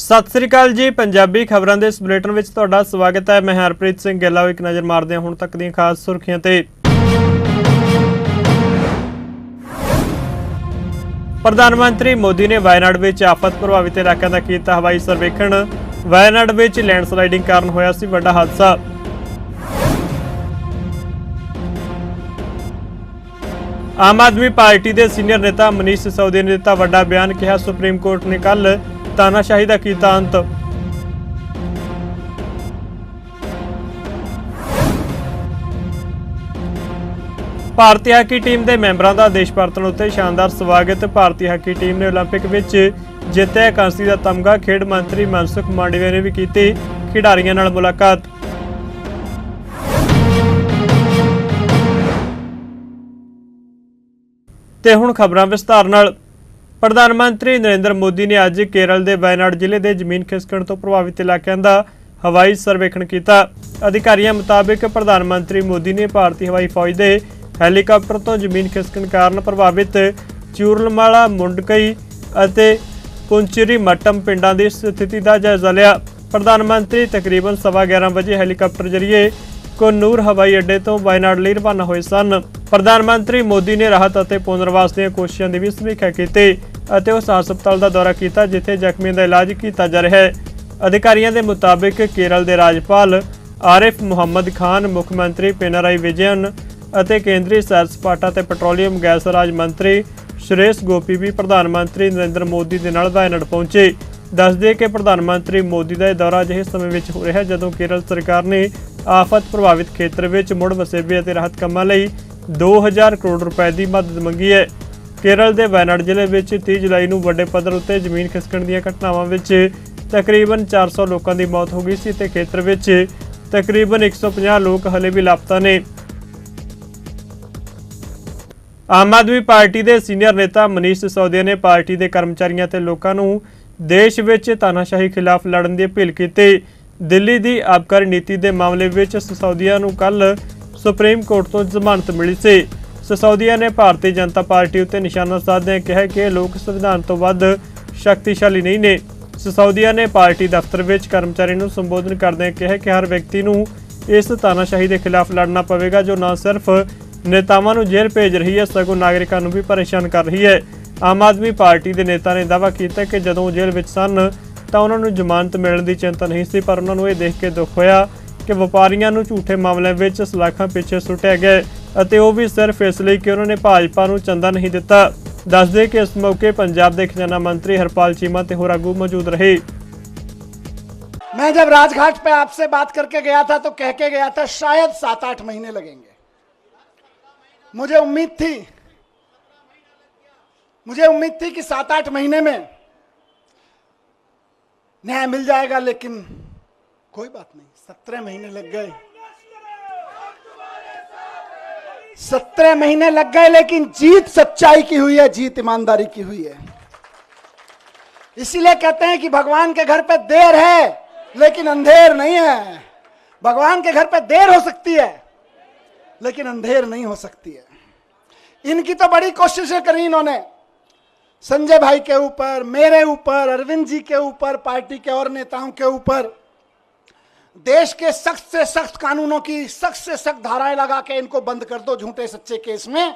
ਸਤਿ ਸ੍ਰੀ ਅਕਾਲ ਜੀ, ਪੰਜਾਬੀ ਖਬਰਾਂ ਦੇ ਇਸ ਬੁਲੇਟਿਨ ਵਿੱਚ ਤੁਹਾਡਾ ਸਵਾਗਤ ਹੈ। ਮੈਂ ਹਰਪ੍ਰੀਤ ਸਿੰਘ ਗਿੱਲਾ ਇੱਕ ਨਜ਼ਰ ਮਾਰਦੇ ਹਾਂ ਹੁਣ ਤੱਕ ਦੀਆਂ ਖਾਸ ਸੁਰਖੀਆਂ ਤੇ। ਪ੍ਰਧਾਨ ਮੰਤਰੀ ਮੋਦੀ ਨੇ ਵਾਇਨਾਡ ਵਿੱਚ ਆਫਤ ਪ੍ਰਭਾਵਿਤ ਇਲਾਕਿਆਂ ਦਾ ਕੀਤਾ ਹਵਾਈ ਸਰਵੇਖਣ। ਵਾਇਨਾਡ ਵਿੱਚ ਲੈਂਡਸਲਾਈਡਿੰਗ ਕਾਰਨ ਹੋਇਆ ਸੀ ਵੱਡਾ ਹਾਦਸਾ। ਆਮ ਆਦਮੀ ਪਾਰਟੀ ਦੇ ਸੀਨੀਅਰ ਨੇਤਾ ਮਨੀਸ਼ ਸਿਸੋਦੀਆ ਨੇ ਦਿੱਤਾ ਵੱਡਾ ਬਿਆਨ, ਕਿਹਾ ਸੁਪਰੀਮ ਕੋਰਟ ਨੇ ਕੱਲ ਤਾਨਾਸ਼ਾਹੀ ਦਾ ਕੀਤਾ ਅੰਤ ਭਾਰਤੀ ਹਾਕੀ ਟੀਮ ਦੇ ਮੈਂਬਰਾਂ ਦਾ ਦੇਸ਼ ਪਰਤਣ ਉੱਤੇ ਸ਼ਾਨਦਾਰ ਸਵਾਗਤ ਭਾਰਤੀ ਹਾਕੀ ਟੀਮ ਨੇ 올림픽 ਵਿੱਚ ਜਿੱਤਿਆ ਕਾਂਸੀ ਦਾ ਤਮਗਾ ਖੇਡ ਮੰਤਰੀ ਮਨਸੁਖ ਮਾਂਡਵੀਆ ਨੇ ਵੀ ਕੀਤੀ ਖਿਡਾਰੀਆਂ ਨਾਲ ਮੁਲਾਕਾਤ ਤੇ ਹੁਣ ਖਬਰਾਂ ਵਿਸਤਾਰ ਨਾਲ ਪ੍ਰਧਾਨ ਮੰਤਰੀ ਨਰਿੰਦਰ ਮੋਦੀ ਨੇ ਅੱਜ ਕੇਰਲ ਦੇ ਵਾਇਨਾਡ ਜ਼ਿਲ੍ਹੇ ਦੇ ਜ਼ਮੀਨ ਖਿਸਕਣ ਤੋਂ ਪ੍ਰਭਾਵਿਤ ਇਲਾਕਿਆਂ ਦਾ ਹਵਾਈ ਸਰਵੇਖਣ ਕੀਤਾ। ਅਧਿਕਾਰੀਆਂ ਮੁਤਾਬਕ ਪ੍ਰਧਾਨ ਮੰਤਰੀ ਮੋਦੀ ਨੇ ਭਾਰਤੀ ਹਵਾਈ ਫੌਜ ਦੇ ਹੈਲੀਕਾਪਟਰ ਤੋਂ ਜ਼ਮੀਨ ਖਿਸਕਣ ਕਾਰਨ ਪ੍ਰਭਾਵਿਤ ਚੂਰਲਮਾਲਾ, ਮੁੰਡਕਈ ਅਤੇ ਪੁੰਚਰੀ ਮੱਟਮ ਪਿੰਡਾਂ ਦੀ ਸਥਿਤੀ ਦਾ ਜਾਇਜ਼ਾ ਲਿਆ। ਪ੍ਰਧਾਨ ਮੰਤਰੀ ਤਕਰੀਬਨ 11:30 ਵਜੇ ਹੈਲੀਕਾਪਟਰ ਜ਼ਰੀਏ ਕੋਨੂਰ ਹਵਾਈ ਅੱਡੇ ਤੋਂ ਵਾਇਨਾਡ ਲਈ ਰਵਾਨਾ ਹੋਏ ਸਨ। ਪ੍ਰਧਾਨ ਮੰਤਰੀ ਮੋਦੀ ਨੇ ਰਾਹਤ ਅਤੇ ਪੁਨਰਵਾਸ ਦੀਆਂ ਕੋਸ਼ਿਸ਼ਾਂ ਦੀ ਵੀ ਸਮੀਖਿਆ ਕੀਤੀ। ਅਤੇ ਉਸ ਹਸਪਤਾਲ ਦਾ ਦੌਰਾ ਕੀਤਾ, ਜਿੱਥੇ ਜ਼ਖਮੀਆਂ ਦਾ ਇਲਾਜ ਕੀਤਾ ਜਾ ਰਿਹਾ ਹੈ। ਅਧਿਕਾਰੀਆਂ ਦੇ ਮੁਤਾਬਕ ਕੇਰਲ ਦੇ ਰਾਜਪਾਲ ਆਰਿਫ ਮੁਹੰਮਦ ਖਾਨ, ਮੁੱਖ ਮੰਤਰੀ ਪਿਨਰਾਈ ਵਿਜਯਨ ਅਤੇ ਕੇਂਦਰੀ ਸੈਰ ਸਪਾਟਾ ਤੇ ਪੈਟਰੋਲੀਅਮ ਗੈਸ ਰਾਜ ਮੰਤਰੀ ਸੁਰੇਸ਼ ਗੋਪੀ ਵੀ ਪ੍ਰਧਾਨ ਮੰਤਰੀ ਨਰਿੰਦਰ ਮੋਦੀ ਦੇ ਨਾਲ ਵਾਇਨਾਡ ਪਹੁੰਚੇ। ਦੱਸਦੇ ਕਿ ਪ੍ਰਧਾਨ ਮੰਤਰੀ ਮੋਦੀ ਦਾ ਇਹ ਦੌਰਾ ਅਜਿਹੇ ਸਮੇਂ ਵਿੱਚ ਹੋ ਰਿਹਾ, ਜਦੋਂ ਕੇਰਲ ਸਰਕਾਰ ਨੇ ਆਫਤ ਪ੍ਰਭਾਵਿਤ ਖੇਤਰ ਵਿੱਚ ਮੁੜ ਵਸੇਬੇ ਅਤੇ ਰਾਹਤ ਕੰਮਾਂ ਲਈ 2000 ਕਰੋੜ ਰੁਪਏ ਦੀ ਮਦਦ ਮੰਗੀ ਹੈ। ਕੇਰਲ ਦੇ ਵਾਇਨਾਡ ਜ਼ਿਲ੍ਹੇ ਵਿੱਚ 30 ਜੁਲਾਈ ਨੂੰ ਵੱਡੇ ਪੱਧਰ ਉੱਤੇ ਜ਼ਮੀਨ ਖਿਸਕਣ ਦੀਆਂ ਘਟਨਾਵਾਂ ਵਿੱਚ ਤਕਰੀਬਨ 400 ਲੋਕਾਂ ਦੀ ਮੌਤ ਹੋ ਗਈ ਸੀ ਤੇ ਖੇਤਰ ਵਿੱਚ ਤਕਰੀਬਨ 150 ਲੋਕ ਹਲੇ ਵੀ ਲਾਪਤਾ ਨੇ। ਆਮ ਆਦਮੀ ਪਾਰਟੀ ਦੇ ਸੀਨੀਅਰ ਨੇਤਾ ਮਨੀਸ਼ ਸਿਸੋਦੀਆ ਨੇ ਪਾਰਟੀ ਦੇ ਕਰਮਚਾਰੀਆਂ ਤੇ ਲੋਕਾਂ ਨੂੰ ਦੇਸ਼ ਵਿੱਚ ਤਾਨਾਸ਼ਾਹੀ ਖਿਲਾਫ ਲੜਨ ਦੀ ਅਪੀਲ ਕੀਤੀ। ਦਿੱਲੀ ਦੀ ਆਬਕਾਰੀ ਨੀਤੀ ਦੇ ਮਾਮਲੇ ਵਿੱਚ ਸਿਸੋਦੀਆ ਨੂੰ ਕੱਲ ਸੁਪਰੀਮ ਕੋਰਟ ਤੋਂ ਜ਼ਮਾਨਤ ਮਿਲੀ ਸੀ। ਸਿਸੋਦੀਆ ਨੇ ਭਾਰਤੀ ਜਨਤਾ ਪਾਰਟੀ ਉੱਤੇ ਨਿਸ਼ਾਨਾ ਸਾਧਦਿਆਂ ਕਿਹਾ ਕਿ ਇਹ ਲੋਕ ਸੰਵਿਧਾਨ ਤੋਂ ਵੱਧ ਸ਼ਕਤੀਸ਼ਾਲੀ ਨਹੀਂ ਨੇ। ਸਿਸੋਦੀਆ ਨੇ ਪਾਰਟੀ ਦਫ਼ਤਰ ਵਿੱਚ ਕਰਮਚਾਰੀ ਨੂੰ ਸੰਬੋਧਨ ਕਰਦਿਆਂ ਕਿਹਾ ਕਿ ਹਰ ਵਿਅਕਤੀ ਨੂੰ ਇਸ ਤਾਨਾਸ਼ਾਹੀ ਦੇ ਖਿਲਾਫ ਲੜਨਾ ਪਵੇਗਾ, ਜੋ ਨਾ ਸਿਰਫ ਨੇਤਾਵਾਂ ਨੂੰ ਜੇਲ੍ਹ ਭੇਜ ਰਹੀ ਹੈ, ਸਗੋਂ ਨਾਗਰਿਕਾਂ ਨੂੰ ਵੀ ਪਰੇਸ਼ਾਨ ਕਰ ਰਹੀ ਹੈ। ਆਮ ਆਦਮੀ ਪਾਰਟੀ ਦੇ ਨੇਤਾ ਨੇ ਦਾਅਵਾ ਕੀਤਾ ਕਿ ਜਦੋਂ ਉਹ ਜੇਲ੍ਹ ਵਿੱਚ ਸਨ, ਤਾਂ ਉਹਨਾਂ ਨੂੰ ਜ਼ਮਾਨਤ ਮਿਲਣ ਦੀ ਚਿੰਤਾ ਨਹੀਂ ਸੀ, ਪਰ ਉਹਨਾਂ ਨੂੰ ਇਹ ਦੇਖ ਕੇ ਦੁੱਖ ਹੋਇਆ ਕਿ ਵਪਾਰੀਆਂ ਨੂੰ ਝੂਠੇ ਮਾਮਲਿਆਂ ਵਿੱਚ ਸਲਾਖਾਂ ਪਿੱਛੇ ਸੁੱਟਿਆ ਗਿਆ ਅਤੇ ਉਹ ਵੀ ਸਿਰਫ ਇਸ ਲਈ ਕਿ ਉਹਨਾਂ ਨੇ ਭਾਜਪਾ ਨੂੰ ਚੰਦਾ ਨਹੀਂ ਦਿੱਤਾ ਦੱਸਦੇ ਕਿ ਇਸ ਮੌਕੇ ਪੰਜਾਬ ਦੇ ਖਜ਼ਾਨਾ ਮੰਤਰੀ ਹਰਪਾਲ ਚੀਮਾ ਤੇ ਹੋਰ ਆਗੂ ਮੌਜੂਦ ਰਹੇ मैं जब राजघाट पे आपसे बात करके गया था तो कह के गया था शायद सात आठ महीने लगेंगे मुझे उम्मीद थी मुझे उम्मीद थी कि सात आठ महीने में न्याय मिल जाएगा लेकिन कोई बात नहीं सत्रह महीने लग गए सत्रह महीने लग गए, लेकिन जीत सच्चाई की हुई है, जीत ईमानदारी की हुई है। इसीलिए कहते हैं कि भगवान के घर पे देर है, लेकिन अंधेर नहीं है। भगवान के घर पे देर हो सकती है, लेकिन अंधेर नहीं हो सकती है। इनकी तो बड़ी कोशिशें करी इन्होंने। संजय भाई के ऊपर, मेरे ऊपर, अरविंद जी के ऊपर, पार्टी के और नेताओं के ऊपर। देश के सख्त से सख्त कानूनों की सख्त से सख्त धाराएँ लगा के इनको बंद कर दो झूठे सच्चे केस में।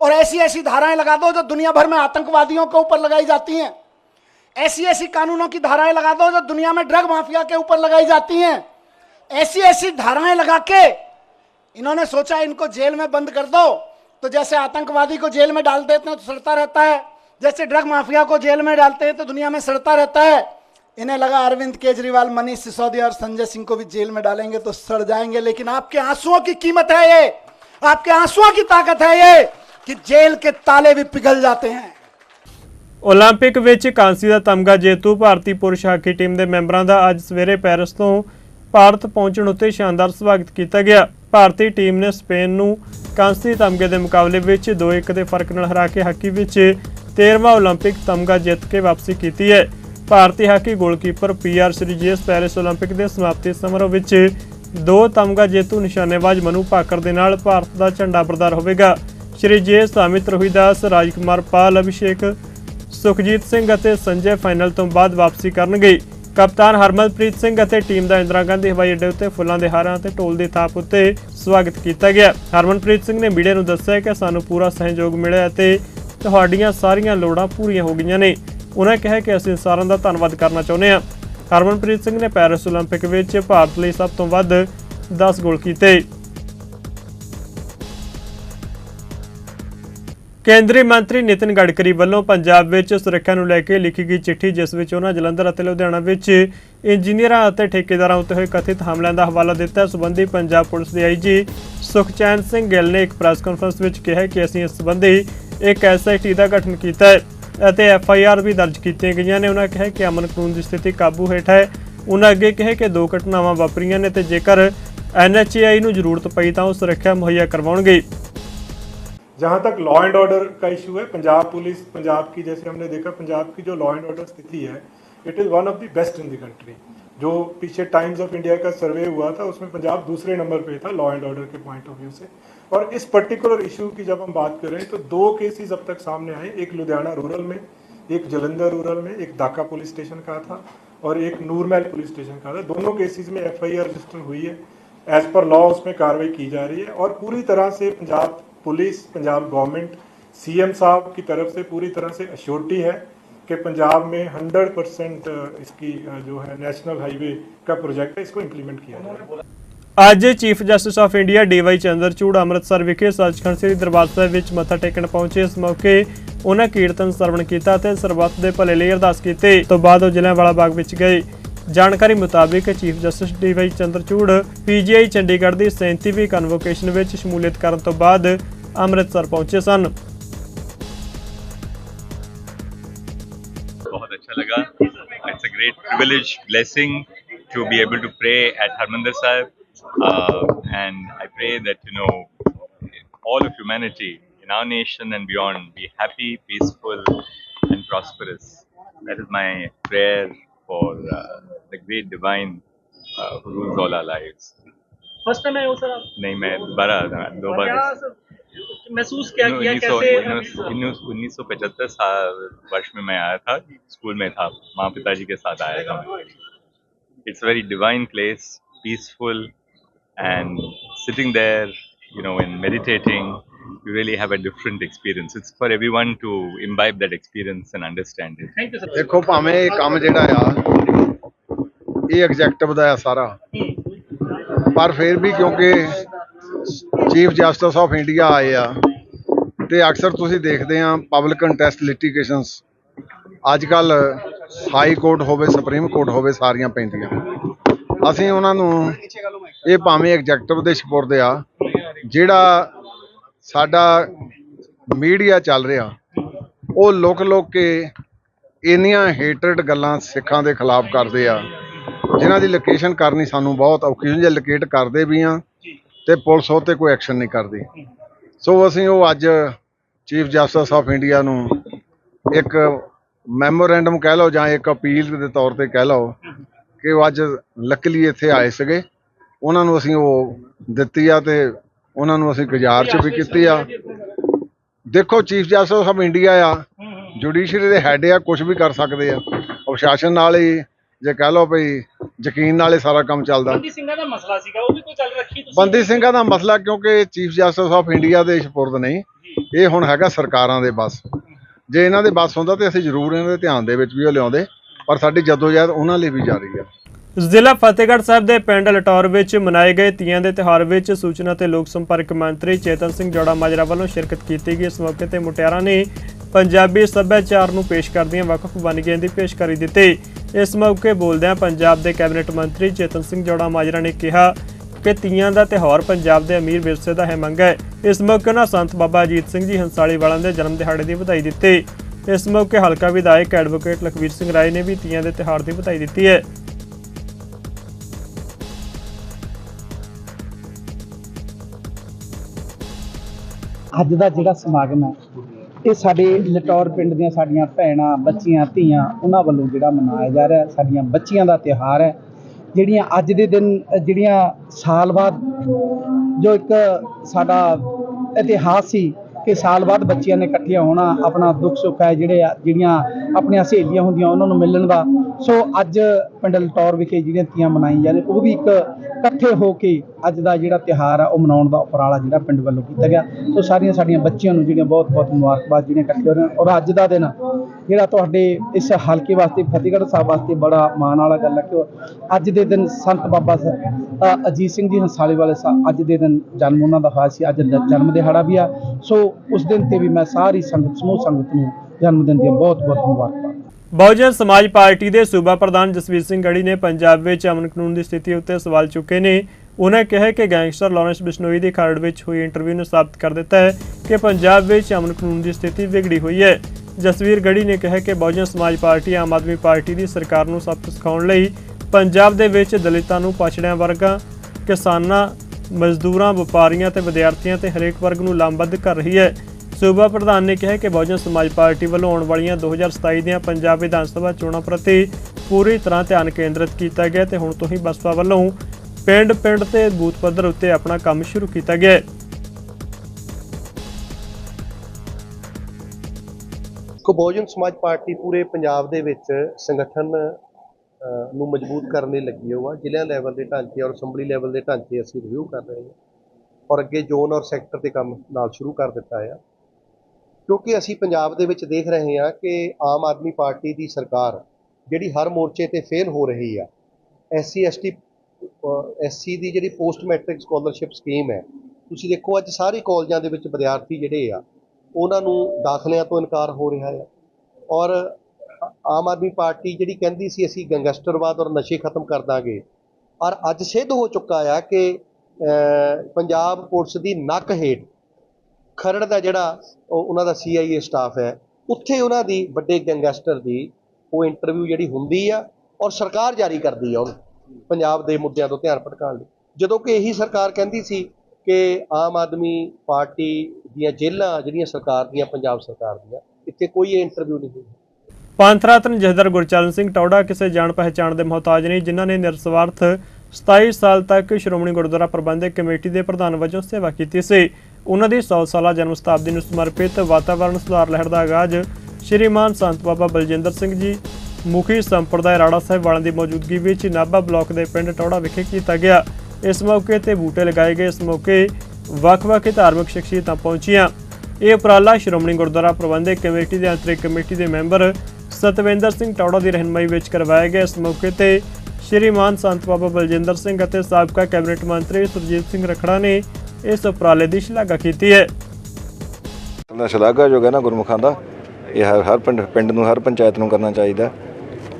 और ऐसी ऐसी धाराएँ लगा दो जो दुनिया भर में आतंकवादियों के ऊपर लगाई जाती हैं। ऐसी ऐसी कानूनों की धाराएँ लगा दो जो दुनिया में ड्रग माफिया के ऊपर लगाई जाती हैं। ऐसी ऐसी धाराएँ लगा के इन्होंने सोचा इनको जेल में बंद कर दो। तो जैसे आतंकवादी को जेल में डाल देते हैं तो सड़ता रहता है। जैसे ड्रग माफिया को जेल में डालते हैं तो दुनिया में सड़ता रहता है। इन्हें लगा अरविंद केजरीवाल मनीष सिसोदिया और संजय सिंह को भी जेल में डालेंगे तो सड़ जाएंगे लेकिन आपके आंसुओं की कीमत है ये आपके आंसुओं की ताकत है ये कि जेल के ताले भी पिघल जाते हैं 올림픽 ਵਿੱਚ ਕਾਂਸੀ ਦਾ ਤਮਗਾ ਜੇਤੂ ਭਾਰਤੀ ਪੁਰਸ਼ ਹਾਕੀ ਟੀਮ ਦੇ ਮੈਂਬਰਾਂ ਦਾ ਅੱਜ ਸਵੇਰੇ ਪੈਰਿਸ ਤੋਂ ਭਾਰਤ ਪਹੁੰਚਣ ਉੱਤੇ ਸ਼ਾਨਦਾਰ ਸਵਾਗਤ ਕੀਤਾ ਗਿਆ ਭਾਰਤੀ ਟੀਮ ਨੇ ਸਪੇਨ ਨੂੰ ਕਾਂਸੀ ਤਮਗੇ ਦੇ ਮੁਕਾਬਲੇ ਵਿੱਚ 2-1 ਦੇ ਫਰਕ ਨਾਲ ਹਰਾ ਕੇ ਹਾਕੀ ਵਿੱਚ 13ਵਾਂ 올림픽 ਤਮਗਾ ਜਿੱਤ ਕੇ ਵਾਪਸੀ ਕੀਤੀ ਹੈ ਭਾਰਤੀ hockey goalkeeper PR Sreejesh Paris 올림픽 ਦੇ ਸਮਾਪਤੀ ਸਮਾਰੋਹ ਵਿੱਚ ਦੋ ਤਮਗਾ ਜੇਤੂ ਨਿਸ਼ਾਨੇਬਾਜ਼ ਮਨੂ ਭਾਕਰ ਦੇ ਨਾਲ ਭਾਰਤ ਦਾ ਝੰਡਾ ਬਰਦਾਰ ਹੋਵੇਗਾ ਸ਼੍ਰੀ ਜੇਸ ਅਮਿਤ ਰੋਹੀਦਾਸ ਰਾਜਕੁਮਾਰ ਪਾਲ ਅਭਿਸ਼ੇਕ ਸੁਖਜੀਤ ਸਿੰਘ ਅਤੇ ਸੰਜੇ ਫਾਈਨਲ ਤੋਂ ਬਾਅਦ ਵਾਪਸੀ ਕਰਨਗੇ ਕਪਤਾਨ ਹਰਮਨਪ੍ਰੀਤ ਸਿੰਘ ਅਤੇ ਟੀਮ ਦਾ ਇੰਦਰਾ ਗਾਂਧੀ ਹਵਾਈ ਅੱਡੇ ਉੱਤੇ ਫੁੱਲਾਂ ਦੇ ਹਾਰਾਂ ਅਤੇ ਢੋਲ ਦੀ ਥਾਪ ਉੱਤੇ ਸਵਾਗਤ ਕੀਤਾ ਗਿਆ ਹਰਮਨਪ੍ਰੀਤ ਸਿੰਘ ਨੇ ਮੀਡੀਆ ਨੂੰ ਦੱਸਿਆ ਕਿ ਸਾਨੂੰ ਪੂਰਾ ਸਹਿਯੋਗ ਮਿਲਿਆ ਅਤੇ ਤੁਹਾਡੀਆਂ ਸਾਰੀਆਂ ਲੋੜਾਂ ਪੂਰੀਆਂ ਹੋ ਗਈਆਂ ਨੇ ਉਹਨਾਂ ਕਿਹਾ ਕਿ ਅਸੀਂ ਸਾਰਿਆਂ ਦਾ ਧੰਨਵਾਦ ਕਰਨਾ ਚਾਹੁੰਦੇ ਹਾਂ ਹਰਮਨਪ੍ਰੀਤ ਸਿੰਘ ਨੇ ਪੈਰਿਸ 올림픽 ਵਿੱਚ ਭਾਰਤ ਲਈ ਸਭ ਤੋਂ ਵੱਧ 10 ਗੋਲ ਕੀਤੇ ਕੇਂਦਰੀ ਮੰਤਰੀ ਨਿਤਿਨ ਗਡਕਰੀ ਵੱਲੋਂ ਪੰਜਾਬ ਵਿੱਚ ਸੁਰੱਖਿਆ ਨੂੰ ਲੈ ਕੇ ਲਿਖੀ ਗਈ ਚਿੱਠੀ ਜਿਸ ਵਿੱਚ ਉਹਨਾਂ ਜਲੰਧਰ ਅਤੇ ਲੁਧਿਆਣਾ ਵਿੱਚ ਇੰਜੀਨੀਅਰਾਂ ਅਤੇ ਠੇਕੇਦਾਰਾਂ ਉੱਤੇ ਹੋਏ ਕਥਿਤ ਹਮਲਿਆਂ ਦਾ ਹਵਾਲਾ ਦਿੱਤਾ ਹੈ ਸੰਬੰਧੀ ਪੰਜਾਬ ਪੁਲਿਸ ਦੇ ਆਈਜੀ ਸੁਖਚੈਨ ਸਿੰਘ ਗਿੱਲ ਨੇ ਇੱਕ ਪ੍ਰੈਸ ਕਾਨਫਰੰਸ ਵਿੱਚ ਕਿਹਾ ਕਿ ਅਸੀਂ ਇਸ ਸੰਬੰਧੀ ਇੱਕ ਐਸਆਈਟੀ ਦਾ ਗਠਨ ਕੀਤਾ ਹੈ ਅਤੇ ਐਫਆਈਆਰ ਵੀ ਦਰਜ ਕੀਤੀਆਂ ਗਈਆਂ ਨੇ ਉਹਨਾਂ ਕਿਹਾ ਕਿ ਅਮਨ ਕਾਨੂੰਨ ਦੀ ਸਥਿਤੀ ਕਾਬੂ ਹੇਠ ਹੈ ਉਹਨਾਂ ਅੱਗੇ ਕਿਹਾ ਕਿ ਦੋ ਘਟਨਾਵਾਂ ਵਾਪਰੀਆਂ ਨੇ ਤੇ ਜੇਕਰ ਐਨਐਚਏਆਈ ਨੂੰ ਜ਼ਰੂਰਤ ਪਈ ਤਾਂ ਉਹ ਸੁਰੱਖਿਆ ਮੁਹੱਈਆ ਕਰਵਾਉਣਗੇ जहां तक लॉ एंड ऑर्डर का इशू है पंजाब पुलिस पंजाब की जैसे हमने देखा पंजाब की जो लॉ एंड ऑर्डर स्थिति है it is one of the best in the country जो पीछे टाइम्स ऑफ इंडिया का सर्वे हुआ था उसमें पंजाब दूसरे नंबर पे था लॉ एंड ऑर्डर के पॉइंट ऑफ व्यू से और इस पर्टिकुलर इशू की जब हम बात करें तो दो केसेस अब तक सामने आए। एक लुधियाना रूरल में, एक जलंधर रूरल में, एक दाका पुलिस स्टेशन का था और एक नूरमहल पुलिस स्टेशन का था। दोनों केसेस में एफआईआर रजिस्टर हुई है। एज पर लॉ उसमें कार्रवाई की जा रही है और पूरी तरह से Punjab police Punjab government CM साहब की तरफ़ से पूरी तरह से अश्योरिटी है कि पंजाब में 100 परसेंट इसकी जो है नेशनल हाईवे का प्रोजेक्ट है, इसको इम्प्लीमेंट किया जाएगा ਅੱਜ chief justice of India DY Chandrachud Amritsar ਵਿਖੇ ਸੱਚਖੰਡ ਸ੍ਰੀ ਦਰਬਾਰ ਸਾਹਿਬ ਵਿੱਚ ਮੱਥਾ ਟੇਕਣ ਪਹੁੰਚੇ। ਇਸ ਮੌਕੇ ਉਹਨਾਂ ਕੀਰਤਨ ਸਰਵਣ ਕੀਤਾ ਅਤੇ ਸਰਬੱਤ ਦੇ ਭਲੇ ਲਈ ਅਰਦਾਸ ਕੀਤੀ। ਤੋਂ ਬਾਅਦ ਉਹ ਜਲਿਆਂਵਾਲਾ ਬਾਗ ਵਿੱਚ ਗਏ। ਜਾਣਕਾਰੀ ਮੁਤਾਬਿਕ chief justice DY Chandrachud PGI Chandigarh ਦੀ 37ਵੀਂ ਕਨਵੋਕੇਸ਼ਨ ਵਿੱਚ ਸ਼ਮੂਲੀਅਤ ਕਰਨ ਤੋਂ ਬਾਅਦ ਅੰਮ੍ਰਿਤਸਰ ਪਹੁੰਚੇ ਸਨ। ਬਹੁਤ ਅੱਛਾ ਲੱਗਾ। It's a great privilege blessing to be able to pray at Harmandir Sahib and I pray that you know all of humanity in our nation and beyond be happy peaceful and prosperous that is my prayer for uh, the great divine uh, who rules all our lives first time आए हो sir आप नहीं मैं दोबारा दो बार क्या sir महसूस क्या किया उन्नीस सौ कैसे उन्नीस सौ पचहत्तर साल वर्ष में मैं आया था स्कूल में था माँ पिताजी के साथ आया था it's very divine place peaceful and sitting there, you know, and meditating, you really have a different experience. It's for everyone to imbibe that experience and understand it. ਦੇਖੋ ਭਾਵੇਂ ਇਹ ਕੰਮ ਜਿਹੜਾ ਆ ਇਹ ਐਗਜ਼ੈਕਟਿਵ ਦਾ ਆ ਸਾਰਾ ਪਰ ਫਿਰ ਵੀ ਕਿਉਂਕਿ ਚੀਫ ਜਸਟਿਸ ਆਫ ਇੰਡੀਆ ਆਏ ਆ ਤੇ ਅਕਸਰ ਤੁਸੀਂ ਦੇਖਦੇ ਆ ਪਬਲਿਕ ਕੰਟੈਸਟ ਲਿਟੀਗੇਸ਼ਨਸ ਅੱਜ ਕੱਲ ਹਾਈ ਕੋਰਟ ਹੋਵੇ ਸੁਪਰੀਮ ਕੋਰਟ ਹੋਵੇ ਸਾਰੀਆਂ ਪੈਂਦੀਆਂ ਅਸੀਂ ਉਹਨਾਂ ਨੂੰ ਇਹ ਭਾਵੇਂ ਐਗਜ਼ੈਕਟਿਵ ਦੇ ਸਪੁਰਦ ਆ, ਜਿਹੜਾ ਸਾਡਾ ਮੀਡੀਆ ਚੱਲ ਰਿਹਾ, ਉਹ ਲੁਕ ਲੁਕ ਕੇ ਇੰਨੀਆਂ ਹੇਟਡ ਗੱਲਾਂ ਸਿੱਖਾਂ ਦੇ ਖਿਲਾਫ ਕਰਦੇ ਆ, ਜਿਨ੍ਹਾਂ ਦੀ ਲੋਕੇਸ਼ਨ ਕਰਨੀ ਸਾਨੂੰ ਬਹੁਤ ਔਖੀ ਹੁੰਦੀ ਹੈ ਲੋਕੇਟ ਕਰਦੇ ਵੀ ਆ ਤੇ ਪੁਲਿਸ ਉਹ ਤੇ ਕੋਈ ਐਕਸ਼ਨ ਨਹੀਂ ਕਰਦੀ। ਸੋ ਅਸੀਂ ਉਹ ਅੱਜ ਚੀਫ ਜਸਟਿਸ ਆਫ ਇੰਡੀਆ ਨੂੰ ਇੱਕ ਮੈਮੋਰੈਂਡਮ ਕਹਿ ਲਓ ਜਾਂ ਇੱਕ ਅਪੀਲ ਦੇ ਤੌਰ ਤੇ ਕਹਿ ਲਓ ਕਿ ਉਹ ਅੱਜ ਲੱਕਲੀ ਇੱਥੇ ਆਏ ਸੀਗੇ। ਉਹਨਾਂ ਨੂੰ ਅਸੀਂ ਉਹ ਦਿੱਤੀ ਆ ਤੇ ਉਹਨਾਂ ਨੂੰ ਅਸੀਂ ਗੁਜ਼ਾਰ ਚ ਵੀ ਕੀਤੀ ਆ। ਦੇਖੋ ਚੀਫ ਜਸਟਿਸ ਆਫ ਇੰਡੀਆ ਆ। ਜੁਡੀਸ਼ਰੀ ਦੇ ਹੈੱਡ ਆ ਕੁਝ ਵੀ ਕਰ ਸਕਦੇ ਆ। ਅਪਸ਼ਾਸਨ ਨਾਲ ਹੀ ਜੇ ਕਹਿ ਲਓ ਭਈ ਯਕੀਨ ਨਾਲ ਹੀ ਸਾਰਾ ਕੰਮ ਚੱਲਦਾ। ਬੰਦੀ ਸਿੰਘਾਂ ਦਾ ਮਸਲਾ ਸੀਗਾ ਉਹ ਵੀ ਕੋਈ ਚੱਲ ਰੱਖੀ ਤੁਸੀਂ? ਬੰਦੀ ਸਿੰਘਾਂ ਦਾ ਮਸਲਾ ਕਿਉਂਕਿ ਚੀਫ ਜਸਟਿਸ ਆਫ ਇੰਡੀਆ ਦੇ ਸਪੁਰਦ ਨਹੀਂ ਇਹ ਹੁਣ ਹੈਗਾ ਸਰਕਾਰਾਂ ਦੇ ਬਸ। ਜੇ ਇਹਨਾਂ ਦੇ ਬਸ ਹੁੰਦਾ ਤੇ ਅਸੀਂ ਜ਼ਰੂਰ ਇਹਨਾਂ ਦੇ ਧਿਆਨ ਦੇ ਵਿੱਚ ਵੀ ਉਹ ਲਿਆਉਂਦੇ ਪਰ ਸਾਡੀ ਜਦੋਜਹਿਦ ਉਹਨਾਂ ਲਈ ਵੀ ਜਾਰੀ ਆ। ਜ਼ਿਲ੍ਹਾ ਫਤਿਹਗੜ੍ਹ ਸਾਹਿਬ ਦੇ ਪਿੰਡ ਲਟੌਰ ਵਿੱਚ ਮਨਾਏ ਗਏ ਤੀਆਂ ਦੇ ਤਿਉਹਾਰ ਵਿੱਚ ਸੂਚਨਾ ਤੇ ਲੋਕ ਸੰਪਰਕ ਮੰਤਰੀ ਚੇਤਨ ਸਿੰਘ ਜੋੜਾ ਮਾਜਰਾ ਵੱਲੋਂ ਸ਼ਿਰਕਤ ਕੀਤੀ ਗਈ। ਇਸ ਮੌਕੇ ਤੇ ਮੁਟਿਆਰਾਂ ਨੇ ਪੰਜਾਬੀ ਸੱਭਿਆਚਾਰ ਨੂੰ ਪੇਸ਼ ਕਰਦੀਆਂ ਵੱਖ-ਵੱਖ ਵੰਨਗੀਆਂ ਦੀ ਪੇਸ਼ਕਾਰੀ ਦਿੱਤੀ। ਇਸ ਮੌਕੇ ਬੋਲਦਿਆਂ ਪੰਜਾਬ ਦੇ ਕੈਬਨਿਟ ਮੰਤਰੀ ਚੇਤਨ ਸਿੰਘ ਜੋੜਾ ਮਾਜਰਾ ਨੇ ਕਿਹਾ ਕਿ ਤੀਆਂ ਦਾ ਤਿਉਹਾਰ ਪੰਜਾਬ ਦੇ ਅਮੀਰ ਵਿਰਸੇ ਦਾ ਹੈਮੰਗ ਹੈ। ਇਸ ਮੌਕੇ ਉਹਨਾਂ ਸੰਤ ਬਾਬਾ ਅਜੀਤ ਸਿੰਘ ਜੀ ਹੰਸਾਲੀ ਵਾਲਿਆਂ ਦੇ ਜਨਮ ਦਿਹਾੜੇ ਦੀ ਵਧਾਈ ਦਿੱਤੀ। ਇਸ ਮੌਕੇ ਹਲਕਾ ਵਿਧਾਇਕ ਐਡਵੋਕੇਟ ਲਖਵੀਰ ਸਿੰਘ ਰਾਏ ਨੇ ਵੀ ਤੀਆਂ ਦੇ ਤਿਉਹਾਰ ਦੀ ਵਧਾਈ ਦਿੱਤੀ ਹੈ। ਅੱਜ ਦਾ ਜਿਹੜਾ ਸਮਾਗਮ ਹੈ, ਇਹ ਸਾਡੇ ਲਟੌਰ ਪਿੰਡ ਦੀਆਂ ਸਾਡੀਆਂ ਭੈਣਾਂ, ਬੱਚੀਆਂ, ਧੀਆਂ, ਉਹਨਾਂ ਵੱਲੋਂ ਜਿਹੜਾ ਮਨਾਇਆ ਜਾ ਰਿਹਾ ਸਾਡੀਆਂ ਬੱਚੀਆਂ ਦਾ ਤਿਉਹਾਰ ਹੈ, ਜਿਹੜੀਆਂ ਅੱਜ ਦੇ ਦਿਨ, ਜਿਹੜੀਆਂ ਸਾਲ ਬਾਅਦ ਜੋ ਇੱਕ ਸਾਡਾ ਇਤਿਹਾਸ ਸੀ ਕਿ ਸਾਲ ਬਾਅਦ ਬੱਚਿਆਂ ਨੇ ਇਕੱਠੀਆਂ ਹੋਣਾ, ਆਪਣਾ ਦੁੱਖ ਸੁੱਖ ਹੈ ਜਿਹੜੇ ਜਿਹੜੀਆਂ ਆਪਣੀਆਂ ਸਹੇਲੀਆਂ ਹੁੰਦੀਆਂ, ਉਹਨਾਂ ਨੂੰ ਮਿਲਣ ਦਾ ਸੋ ਅੱਜ ਪਿੰਡ ਲਟੌਰ ਵਿਖੇ ਜਿਹੜੀਆਂ ਤੀਆਂ ਮਨਾਈ ਜਾ ਰਹੀਆਂ ਉਹ ਵੀ ਇੱਕ ਇਕੱਠੇ ਹੋ ਕੇ ਅੱਜ ਦਾ ਜਿਹੜਾ ਤਿਉਹਾਰ ਆ, ਉਹ ਮਨਾਉਣ ਦਾ ਉਪਰਾਲਾ ਜਿਹੜਾ ਪਿੰਡ ਵੱਲੋਂ ਕੀਤਾ ਗਿਆ। ਸੋ ਸਾਰੀਆਂ ਸਾਡੀਆਂ ਬੱਚੀਆਂ ਨੂੰ ਜਿਹੜੀਆਂ ਬਹੁਤ ਬਹੁਤ ਮੁਬਾਰਕਬਾਦ ਜਿਹੜੀਆਂ ਇਕੱਠੇ ਹੋ ਰਹੀਆਂ ਔਰ ਅੱਜ ਦਾ ਦਿਨ ਜਿਹੜਾ ਤੁਹਾਡੇ ਇਸ ਹਲਕੇ ਵਾਸਤੇ, ਫਤਿਹਗੜ੍ਹ ਸਾਹਿਬ ਵਾਸਤੇ ਬੜਾ ਮਾਣ ਵਾਲਾ ਗੱਲ ਹੈ ਕਿ ਉਹ ਅੱਜ ਦੇ ਦਿਨ ਸੰਤ ਬਾਬਾ ਅਜੀਤ ਸਿੰਘ ਜੀ ਹੰਸਾਲੇ ਵਾਲੇ ਸਾਹਿਬ ਅੱਜ ਦੇ ਦਿਨ ਜਨਮ ਉਹਨਾਂ ਦਾ ਹੋਇਆ ਸੀ, ਅੱਜ ਜਨਮ ਦਿਹਾੜਾ ਵੀ ਆ। ਸੋ ਉਸ ਦਿਨ ਤੇ ਵੀ ਮੈਂ ਸਾਰੀ ਸੰਗਤ, ਸਮੂਹ ਸੰਗਤ ਨੂੰ ਜਨਮ ਦਿਨ ਦੀਆਂ ਬਹੁਤ ਬਹੁਤ ਮੁਬਾਰਕਾਂ। ਬਹੁਜਨ ਸਮਾਜ ਪਾਰਟੀ ਦੇ ਸੂਬਾ ਪ੍ਰਧਾਨ ਜਸਵੀਰ ਸਿੰਘ ਗੜੀ ਨੇ ਪੰਜਾਬ ਵਿੱਚ ਅਮਨ ਕਾਨੂੰਨ ਦੀ ਸਥਿਤੀ ਉੱਤੇ ਸਵਾਲ ਚੁੱਕੇ ਨੇ। ਉਹਨਾਂ ਕਿਹਾ ਕਿ ਗੈਂਗਸਟਰ ਲਾਰੈਂਸ ਬਿਸ਼ਨੋਈ ਦੀ ਖਰੜ ਵਿੱਚ ਹੋਈ ਇੰਟਰਵਿਊ ਨੇ ਸਾਬਤ ਕਰ ਦਿੱਤਾ ਹੈ ਕਿ ਪੰਜਾਬ ਵਿੱਚ ਅਮਨ ਕਾਨੂੰਨ ਦੀ ਸਥਿਤੀ ਵਿਗੜੀ ਹੋਈ ਹੈ। ਜਸਵੀਰ ਗੜੀ ਨੇ ਕਿਹਾ ਕਿ ਬਹੁਜਨ ਸਮਾਜ ਪਾਰਟੀ, ਆਮ ਆਦਮੀ ਪਾਰਟੀ ਦੀ ਸਰਕਾਰ ਨੂੰ ਸਬਕ ਸਿਖਾਉਣ ਲਈ ਪੰਜਾਬ ਦੇ ਵਿੱਚ ਦਲਿਤਾਂ ਨੂੰ ਪਛੜਿਆਂ ਵਰਗਾਂ, ਕਿਸਾਨਾਂ, ਮਜ਼ਦੂਰਾਂ, ਵਪਾਰੀਆਂ ਤੇ ਵਿਦਿਆਰਥੀਆਂ ਤੇ ਹਰੇਕ ਵਰਗ ਨੂੰ ਲਾਮਬੱਧ ਕਰ ਰਹੀ ਹੈ। ਸੂਬਾ ਪ੍ਰਧਾਨ ਨੇ ਕਿਹਾ ਕਿ ਬਹੁਜਨ ਸਮਾਜ ਪਾਰਟੀ ਵੱਲੋਂ ਆਉਣ ਵਾਲੀਆਂ 2027 ਦੀਆਂ ਪੰਜਾਬ ਵਿਧਾਨ ਸਭਾ ਚੋਣਾਂ ਪ੍ਰਤੀ ਪੂਰੀ ਤਰ੍ਹਾਂ ਧਿਆਨ ਕੇਂਦਰਿਤ ਕੀਤਾ ਗਿਆ ਤੇ ਹੁਣ ਤੋਂ ਹੀ ਬਸਪਾ ਵੱਲੋਂ ਪਿੰਡ-ਪਿੰਡ ਤੇ ਬੂਥ ਪੱਧਰ ਉੱਤੇ ਆਪਣਾ ਕੰਮ ਸ਼ੁਰੂ ਕੀਤਾ ਗਿਆ ਹੈ। ਦੇਖੋ, ਬਹੁਜਨ ਸਮਾਜ ਪਾਰਟੀ ਪੂਰੇ ਪੰਜਾਬ ਦੇ ਵਿੱਚ ਸੰਗਠਨ ਨੂੰ ਮਜ਼ਬੂਤ ਕਰਨ ਲਈ ਲੱਗੀ ਹੋਆ। ਜ਼ਿਲ੍ਹਾ ਲੈਵਲ ਦੇ ਢਾਂਚੇ ਔਰ ਅਸੈਂਬਲੀ ਲੈਵਲ ਦੇ ਢਾਂਚੇ ਅਸੀਂ ਰਿਵਿਊ ਕਰ ਰਹੇ ਹਾਂ। ਔਰ ਅੱਗੇ ਜ਼ੋਨ ਔਰ ਸੈਕਟਰ ਦੇ ਕੰਮ ਨਾਲ ਸ਼ੁਰੂ ਕਰ ਦਿੱਤਾ ਹੈ। ਕਿਉਂਕਿ ਅਸੀਂ ਪੰਜਾਬ ਦੇ ਵਿੱਚ ਦੇਖ ਰਹੇ ਹਾਂ ਕਿ ਆਮ ਆਦਮੀ ਪਾਰਟੀ ਦੀ ਸਰਕਾਰ ਜਿਹੜੀ ਹਰ ਮੋਰਚੇ ਤੇ ਫੇਲ ਹੋ ਰਹੀ ਆ ਐਸਸੀ ਐਸਟੀ ਐਸਸੀ ਦੀ ਜਿਹੜੀ ਪੋਸਟ ਮੈਟ੍ਰਿਕ ਸਕਾਲਰਸ਼ਿਪ ਸਕੀਮ ਹੈ, ਤੁਸੀਂ ਦੇਖੋ ਅੱਜ ਸਾਰੇ ਕਾਲਜਾਂ ਦੇ ਵਿੱਚ ਵਿਦਿਆਰਥੀ ਜਿਹੜੇ ਆ, ਉਹਨਾਂ ਨੂੰ ਦਾਖਲਿਆਂ ਤੋਂ ਇਨਕਾਰ ਹੋ ਰਿਹਾ ਹੈ ਔਰ ਆਮ ਆਦਮੀ ਪਾਰਟੀ ਜਿਹੜੀ ਕਹਿੰਦੀ ਸੀ ਅਸੀਂ ਗੈਂਗਸਟਰਵਾਦ ਔਰ ਨਸ਼ੇ ਖਤਮ ਕਰ ਦਾਂਗੇ, ਔਰ ਅੱਜ ਸਿੱਧ ਹੋ ਚੁੱਕਾ ਆ ਕਿ ਪੰਜਾਬ ਪੁਲਿਸ ਦੀ ਨੱਕ ਹੇਠ ਖਰੜ ਦਾ ਜਿਹੜਾ ਉਹ ਉਹਨਾਂ ਦਾ ਸੀਆਈਏ ਸਟਾਫ ਹੈ, ਉੱਥੇ ਉਹਨਾਂ ਦੀ ਵੱਡੇ ਗੈਂਗਸਟਰ ਦੀ ਉਹ ਇੰਟਰਵਿਊ ਜਿਹੜੀ ਹੁੰਦੀ ਆ ਔਰ ਸਰਕਾਰ ਜਾਰੀ ਕਰਦੀ ਆ ਉਹਨੂੰ, ਪੰਜਾਬ ਦੇ ਮੁੱਦਿਆਂ ਤੋਂ ਧਿਆਨ ਭਟਕਾਉਣ ਲਈ। ਜਦੋਂ ਕਿ ਇਹੀ ਸਰਕਾਰ ਕਹਿੰਦੀ ਸੀ ਕਿ ਆਮ ਆਦਮੀ ਪਾਰਟੀ ਦੀਆਂ ਜੇਲ੍ਹਾਂ ਜਿਹੜੀਆਂ ਸਰਕਾਰ ਦੀਆਂ, ਪੰਜਾਬ ਸਰਕਾਰ ਦੀਆਂ, ਇੱਥੇ ਕੋਈ ਇੰਟਰਵਿਊ ਨਹੀਂ ਹੋਈ। ਪੰਥ ਰਤਨ ਜਥੇਦਾਰ ਗੁਰਚਰਨ ਸਿੰਘ ਟੌੜਾ ਕਿਸੇ ਜਾਣ ਪਹਿਚਾਣ ਦੇ ਮੁਹਤਾਜ ਨਹੀਂ, ਜਿਨ੍ਹਾਂ ਨੇ ਨਿਰਸਵਾਰਥ 27 ਸਾਲ ਤੱਕ ਸ਼੍ਰੋਮਣੀ ਗੁਰਦੁਆਰਾ ਪ੍ਰਬੰਧਕ ਕਮੇਟੀ ਦੇ ਪ੍ਰਧਾਨ ਵਜੋਂ ਸੇਵਾ ਕੀਤੀ ਸੀ। ਉਹਨਾਂ ਦੀ 100 ਸਾਲਾ ਜਨਮ ਸ਼ਤਾਬਦੀ ਨੂੰ ਸਮਰਪਿਤ ਵਾਤਾਵਰਣ ਸੁਧਾਰ ਲਹਿਰ ਦਾ ਆਗਾਜ਼ ਸ਼੍ਰੀਮਾਨ ਸੰਤ ਬਾਬਾ ਬਲਜਿੰਦਰ ਸਿੰਘ ਜੀ, ਮੁਖੀ ਸੰਪਰਦਾਇ ਰਾੜਾ ਸਾਹਿਬ ਵਾਲਿਆਂ ਦੀ ਮੌਜੂਦਗੀ ਵਿੱਚ ਨਾਭਾ ਬਲਾਕ ਦੇ ਪਿੰਡ ਟੌੜਾ ਵਿਖੇ ਕੀਤਾ ਗਿਆ। ਇਸ ਮੌਕੇ ਤੇ ਬੂਟੇ ਲਗਾਏ ਗਏ। ਇਸ ਮੌਕੇ ਵੱਖ-ਵੱਖ ਧਾਰਮਿਕ ਸ਼ਖਸੀਅਤਾਂ ਪਹੁੰਚੀਆਂ। ਇਹ ਉਪਰਾਲਾ ਸ਼੍ਰੋਮਣੀ ਗੁਰਦੁਆਰਾ ਪ੍ਰਬੰਧਕ ਕਮੇਟੀ ਦੇ ਅੰਤਰਿਕ ਕਮੇਟੀ ਦੇ ਮੈਂਬਰ ਸਤਵਿੰਦਰ ਸਿੰਘ ਟੌੜਾ ਦੀ ਰਹਿਨਮਾਈ ਵਿੱਚ ਕਰਵਾਇਆ ਗਿਆ। ਇਸ ਮੌਕੇ ਤੇ ਸ਼੍ਰੀਮਾਨ ਸੰਤ ਬਾਬਾ ਬਲਜਿੰਦਰ ਸਿੰਘ ਅਤੇ ਸਾਬਕਾ ਕੈਬਨਿਟ ਮੰਤਰੀ ਸੁਰਜੀਤ ਸਿੰਘ ਰਖੜਾ ਨੇ ਇਸ ਉਪਰਾਲੇ ਦੀ ਸ਼ਲਾਘਾ ਕੀਤੀ ਹੈ। ਦਾ ਸ਼ਲਾਘਾਯੋਗ ਹੈ ਨਾ ਗੁਰਮੁਖਾਂ ਦਾ। ਇਹ ਹਰ ਹਰ ਪਿੰਡ ਪਿੰਡ ਨੂੰ ਹਰ ਪੰਚਾਇਤ ਨੂੰ ਕਰਨਾ ਚਾਹੀਦਾ।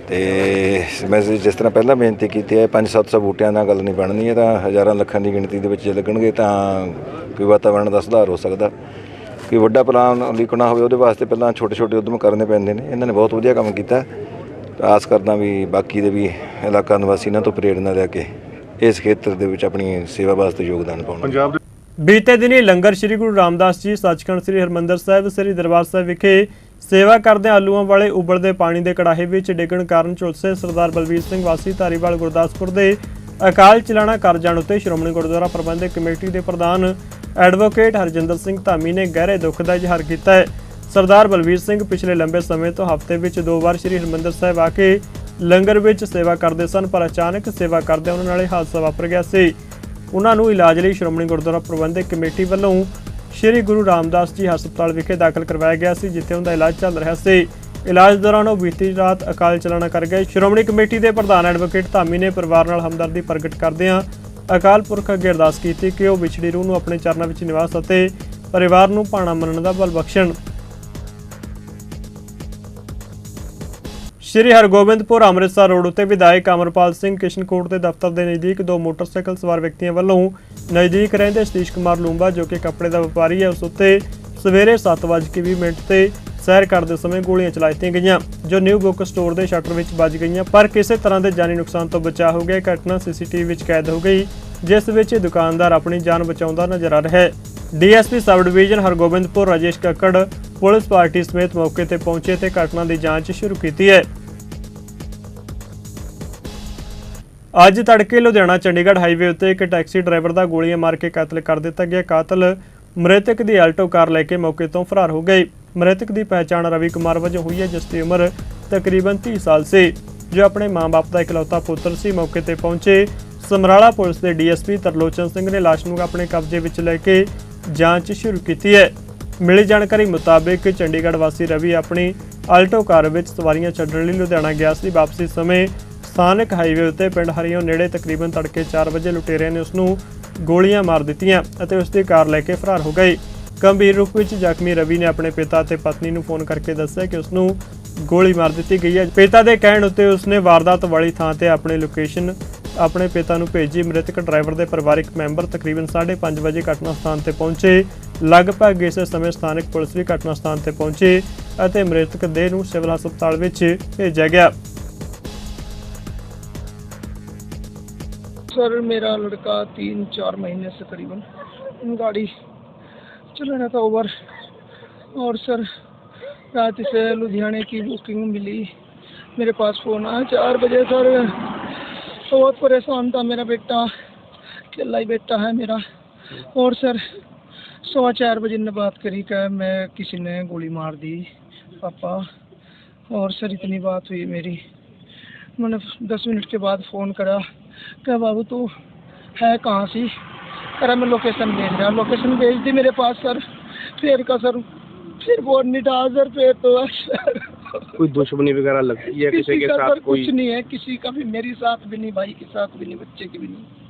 ਤੇ ਮੈਂ ਜਿਸ ਤਰ੍ਹਾਂ ਪਹਿਲਾਂ ਬੇਨਤੀ ਕੀਤੀ ਹੈ 5-700 ਬੂਟਿਆਂ ਨਾਲ ਗੱਲ ਨਹੀਂ ਬਣਨੀ ਹੈ ਤਾਂ ਹਜ਼ਾਰਾਂ ਲੱਖਾਂ ਦੀ ਗਿਣਤੀ ਦੇ ਵਿੱਚ ਜੇ ਲੱਗਣਗੇ ਤਾਂ ਕੋਈ ਵਾਤਾਵਰਣ ਦਾ ਸੁਧਾਰ ਹੋ ਸਕਦਾ। ਕੋਈ ਵੱਡਾ ਪਲਾਨ ਲਿਖਣਾ ਹੋਵੇ ਉਹਦੇ ਵਾਸਤੇ ਪਹਿਲਾਂ ਛੋਟੇ ਛੋਟੇ ਉਦਮ ਕਰਨੇ ਪੈਂਦੇ ਨੇ। ਇਹਨਾਂ ਨੇ ਬਹੁਤ ਵਧੀਆ ਕੰਮ ਕੀਤਾ। ਆਸ ਕਰਦਾ ਵੀ ਬਾਕੀ ਦੇ ਵੀ ਇਲਾਕਾ ਨਿਵਾਸੀ ਇਹਨਾਂ ਤੋਂ ਪ੍ਰੇਰਣਾ ਲੈ ਕੇ ਇਸ ਖੇਤਰ ਦੇ ਵਿੱਚ ਆਪਣੀ ਸੇਵਾ ਵਾਸਤੇ ਯੋਗਦਾਨ ਪਾਉਣ। ਬੀਤੇ ਦਿਨੀ ਲੰਗਰ ਸ੍ਰੀ ਗੁਰੂ ਰਾਮਦਾਸ ਜੀ, ਸੱਚਖੰਡ ਸ੍ਰੀ ਹਰਮੰਦਰ ਸਾਹਿਬ, ਸ੍ਰੀ ਦਰਬਾਰ ਸਾਹਿਬ ਵਿਖੇ ਸੇਵਾ ਕਰਦਿਆਂ ਆਲੂਆਂ ਵਾਲੇ ਉਬਲਦੇ ਪਾਣੀ ਦੇ ਕੜਾਹੇ ਵਿੱਚ ਡਿੱਗਣ ਕਾਰਨ ਝੁਲਸੇ ਸਰਦਾਰ ਬਲਬੀਰ ਸਿੰਘ ਵਾਸੀ ਧਾਰੀਵਾਲ ਗੁਰਦਾਸਪੁਰ ਦੇ ਅਕਾਲ ਚਲਾਣਾ ਕਰ ਜਾਣ ਉੱਤੇ ਸ਼੍ਰੋਮਣੀ ਗੁਰਦੁਆਰਾ ਪ੍ਰਬੰਧਕ ਕਮੇਟੀ ਦੇ ਪ੍ਰਧਾਨ ਐਡਵੋਕੇਟ ਹਰਜਿੰਦਰ ਸਿੰਘ ਧਾਮੀ ਨੇ ਗਹਿਰੇ ਦੁੱਖ ਦਾ ਇਜ਼ਹਾਰ ਕੀਤਾ ਹੈ। ਸਰਦਾਰ ਬਲਬੀਰ ਸਿੰਘ ਪਿਛਲੇ ਲੰਬੇ ਸਮੇਂ ਤੋਂ ਹਫ਼ਤੇ ਵਿੱਚ ਦੋ ਵਾਰ ਸ੍ਰੀ ਹਰਮੰਦਰ ਸਾਹਿਬ ਆ ਕੇ ਲੰਗਰ ਵਿੱਚ ਸੇਵਾ ਕਰਦੇ ਸਨ, ਪਰ ਅਚਾਨਕ ਸੇਵਾ ਕਰਦੇ ਉਹਨਾਂ ਨਾਲ ਹਾਦਸਾ ਵਾਪਰ ਗਿਆ ਸੀ। ਉਹਨਾਂ ਨੂੰ ਇਲਾਜ ਲਈ ਸ਼੍ਰੋਮਣੀ ਗੁਰਦੁਆਰਾ ਪ੍ਰਬੰਧਕ ਕਮੇਟੀ ਵੱਲੋਂ ਸ਼੍ਰੀ ਗੁਰੂ ਰਾਮਦਾਸ ਜੀ ਹਸਪਤਾਲ ਵਿਖੇ ਦਾਖਲ ਕਰਵਾਇਆ ਗਿਆ ਸੀ, ਜਿੱਥੇ ਉਹਨਾਂ ਦਾ ਇਲਾਜ ਚੱਲ ਰਿਹਾ ਸੀ। ਇਲਾਜ ਦੌਰਾਨ ਉਹ ਬੀਤੀ ਰਾਤ ਅਕਾਲ ਚਲਾਣਾ ਕਰ ਗਏ। ਸ਼੍ਰੋਮਣੀ ਕਮੇਟੀ ਦੇ ਪ੍ਰਧਾਨ ਐਡਵੋਕੇਟ ਧਾਮੀ ਨੇ ਪਰਿਵਾਰ ਨਾਲ ਹਮਦਰਦੀ ਪ੍ਰਗਟ ਕਰਦਿਆਂ ਅਕਾਲ ਪੁਰਖ ਅੱਗੇ ਅਰਦਾਸ ਕੀਤੀ ਕਿ ਉਹ ਵਿਛੜੀ ਰੂਹ ਨੂੰ ਆਪਣੇ ਚਰਨਾਂ ਵਿੱਚ ਨਿਵਾਸ ਅਤੇ ਪਰਿਵਾਰ ਨੂੰ ਭਾਣਾ ਮੰਨਣ ਦਾ ਬਲ ਬਖਸ਼ਣ। ਸ਼੍ਰੀ ਹਰਗੋਬਿੰਦਪੁਰ ਅੰਮ੍ਰਿਤਸਰ ਰੋਡ ਉੱਤੇ ਵਿਧਾਇਕ ਅਮਰਪਾਲ ਸਿੰਘ ਕਿਸ਼ਨਕੋਟ ਦੇ ਦਫ਼ਤਰ ਦੇ ਨਜ਼ਦੀਕ ਦੋ ਮੋਟਰਸਾਈਕਲ ਸਵਾਰ ਵਿਅਕਤੀਆਂ ਵੱਲੋਂ ਨਜ਼ਦੀਕ ਰਹਿੰਦੇ ਸਤੀਸ਼ ਕੁਮਾਰ ਲੂੰਬਾ, ਜੋ ਕਿ ਕੱਪੜੇ ਦਾ ਵਪਾਰੀ ਹੈ, ਉਸ ਉੱਤੇ ਸਵੇਰੇ 7:20 ਮਿੰਟ ਤੇ ਸੈਰ ਕਰਦੇ ਸਮੇਂ ਗੋਲੀਆਂ ਚਲਾ ਦਿੱਤੀਆਂ ਗਈਆਂ, ਜੋ ਨਿਊ ਬੁੱਕ ਸਟੋਰ ਦੇ ਸ਼ਟਰ ਵਿੱਚ ਵੱਜ ਗਈਆਂ, ਪਰ ਕਿਸੇ ਤਰ੍ਹਾਂ ਦੇ ਜਾਨੀ ਨੁਕਸਾਨ ਤੋਂ ਬਚਾ ਹੋ ਗਿਆ। ਇਹ ਘਟਨਾ ਸੀਸੀਟੀਵੀ ਵਿੱਚ ਕੈਦ ਹੋ ਗਈ, ਜਿਸ ਵਿੱਚ ਦੁਕਾਨਦਾਰ ਆਪਣੀ ਜਾਨ ਬਚਾਉਂਦਾ ਨਜ਼ਰ ਆ ਰਿਹਾ ਹੈ। DSP sub division Hargobindpur Rajesh Kakkar police party ਸਮੇਤ ਮੌਕੇ ਤੇ ਪਹੁੰਚੇ ਤੇ ਘਟਨਾ ਦੀ ਜਾਂਚ ਸ਼ੁਰੂ ਕੀਤੀ ਹੈ। ਅੱਜ ਤੜਕੇ ਲੁਧਿਆਣਾ ਚੰਡੀਗੜ੍ਹ ਹਾਈਵੇ ਉੱਤੇ ਇੱਕ ਟੈਕਸੀ ਡਰਾਈਵਰ ਦਾ ਗੋਲੀਆਂ ਮਾਰ ਕੇ ਕਤਲ ਕਰ ਦਿੱਤਾ ਗਿਆ। ਕਾਤਲ ਮ੍ਰਿਤਕ ਦੀ ਆਲਟੋ ਕਾਰ ਲੈ ਕੇ ਮੌਕੇ ਤੋਂ ਫਰਾਰ ਹੋ ਗਏ। ਮ੍ਰਿਤਕ ਦੀ ਪਹਿਚਾਣ ਰਵੀ ਕੁਮਾਰ ਵਜੋਂ ਹੋਈ ਹੈ, ਜਿਸ ਦੀ ਉਮਰ ਤਕਰੀਬਨ 30 ਸਾਲ ਸੀ, ਜੋ ਆਪਣੇ ਮਾਂ-ਬਾਪ ਦਾ ਇਕਲੌਤਾ ਪੁੱਤਰ ਸੀ। ਮੌਕੇ ਤੇ ਪਹੁੰਚੇ ਸਮਰਾਲਾ ਪੁਲਿਸ ਦੇ ਡੀਐਸਪੀ ਤਰਲੋਚਨ ਸਿੰਘ ਨੇ ਲਾਸ਼ ਨੂੰ ਆਪਣੇ ਕਬਜ਼ੇ ਵਿੱਚ ਲੈ ਕੇ ਜਾਂਚ ਸ਼ੁਰੂ ਕੀਤੀ ਹੈ। ਮਿਲੀ ਜਾਣਕਾਰੀ ਮੁਤਾਬਕ ਚੰਡੀਗੜ੍ਹ ਵਾਸੀ ਰਵੀ ਆਪਣੀ ਆਲਟੋ ਕਾਰ ਵਿੱਚ ਸਵਾਰੀਆਂ ਛੱਡਣ ਲਈ ਲੁਧਿਆਣਾ ਗਿਆ ਸੀ। ਵਾਪਸੀ ਸਮੇਂ ਸਥਾਨਕ ਹਾਈਵੇ ਉੱਤੇ ਪਿੰਡ ਹਰੀਓਂ ਨੇੜੇ ਤਕਰੀਬਨ ਤੜਕੇ 4 ਵਜੇ ਲੁਟੇਰਿਆਂ ਨੇ ਉਸ ਨੂੰ ਗੋਲੀਆਂ ਮਾਰ ਦਿੱਤੀਆਂ ਅਤੇ ਉਸ ਦੀ ਕਾਰ ਲੈ ਕੇ ਫਰਾਰ ਹੋ ਗਏ ਗੰਭੀਰ ਰੂਪ ਵਿੱਚ ਜ਼ਖਮੀ ਰਵੀ ਨੇ ਆਪਣੇ ਪਿਤਾ ਤੇ ਪਤਨੀ ਨੂੰ ਫੋਨ ਕਰਕੇ ਦੱਸਿਆ ਕਿ ਉਸ ਨੂੰ ਗੋਲੀ ਮਾਰ ਦਿੱਤੀ ਗਈ ਹੈ। ਪਿਤਾ ਦੇ ਕਹਿਣ ਉੱਤੇ ਉਸਨੇ ਵਾਰਦਾਤ ਵਾਲੀ ਥਾਂ ਤੇ ਆਪਣੀ ਲੋਕੇਸ਼ਨ ਆਪਣੇ ਪਿਤਾ ਨੂੰ ਭੇਜੀ। ਮ੍ਰਿਤਕ ਡਰਾਈਵਰ ਦੇ ਪਰਿਵਾਰਕ ਮੈਂਬਰ ਤਕਰੀਬਨ 5:30 ਵਜੇ ਘਟਨਾ ਸਥਾਨ ਤੇ ਪਹੁੰਚੇ। ਲਗਭਗ ਇਸੇ ਸਮੇਂ ਸਥਾਨਕ ਪੁਲਿਸ ਵੀ ਘਟਨਾ ਸਥਾਨ ਤੇ ਪਹੁੰਚੀ ਅਤੇ ਮ੍ਰਿਤਕ ਦੇਹ ਨੂੰ ਸਿਵਲ ਹਸਪਤਾਲ ਵਿੱਚ ਭੇਜਿਆ ਗਿਆ। सर, मेरा लड़का तीन चार महीने से करीबन गाड़ी चला रहा था ओवर और सर, रात से लुधियाने की बुकिंग मिली। मेरे पास फ़ोन आया चार बजे, सर। बहुत परेशान था मेरा बेटा, अकेला ही बेटा है मेरा। और सर, सवा चार बजे ने बात करी कि मैं किसी ने गोली मार दी, पापा। और सर, इतनी बात हुई मेरी। मैंने दस मिनट के बाद फ़ोन करा। क्या बाबू तू है कहाँ सी करा मैं लोकेशन भेज रहा लोकेशन भेज दी मेरे पास सर फिर का सर फिर वो नहीं था सर फिर तो सर कोई दुश्मनी वगैरह लगती है किसी किसी के का साथ सर कोई कुछ नहीं है किसी का भी मेरी साथ भी नहीं भाई के साथ भी नहीं बच्चे की भी नहीं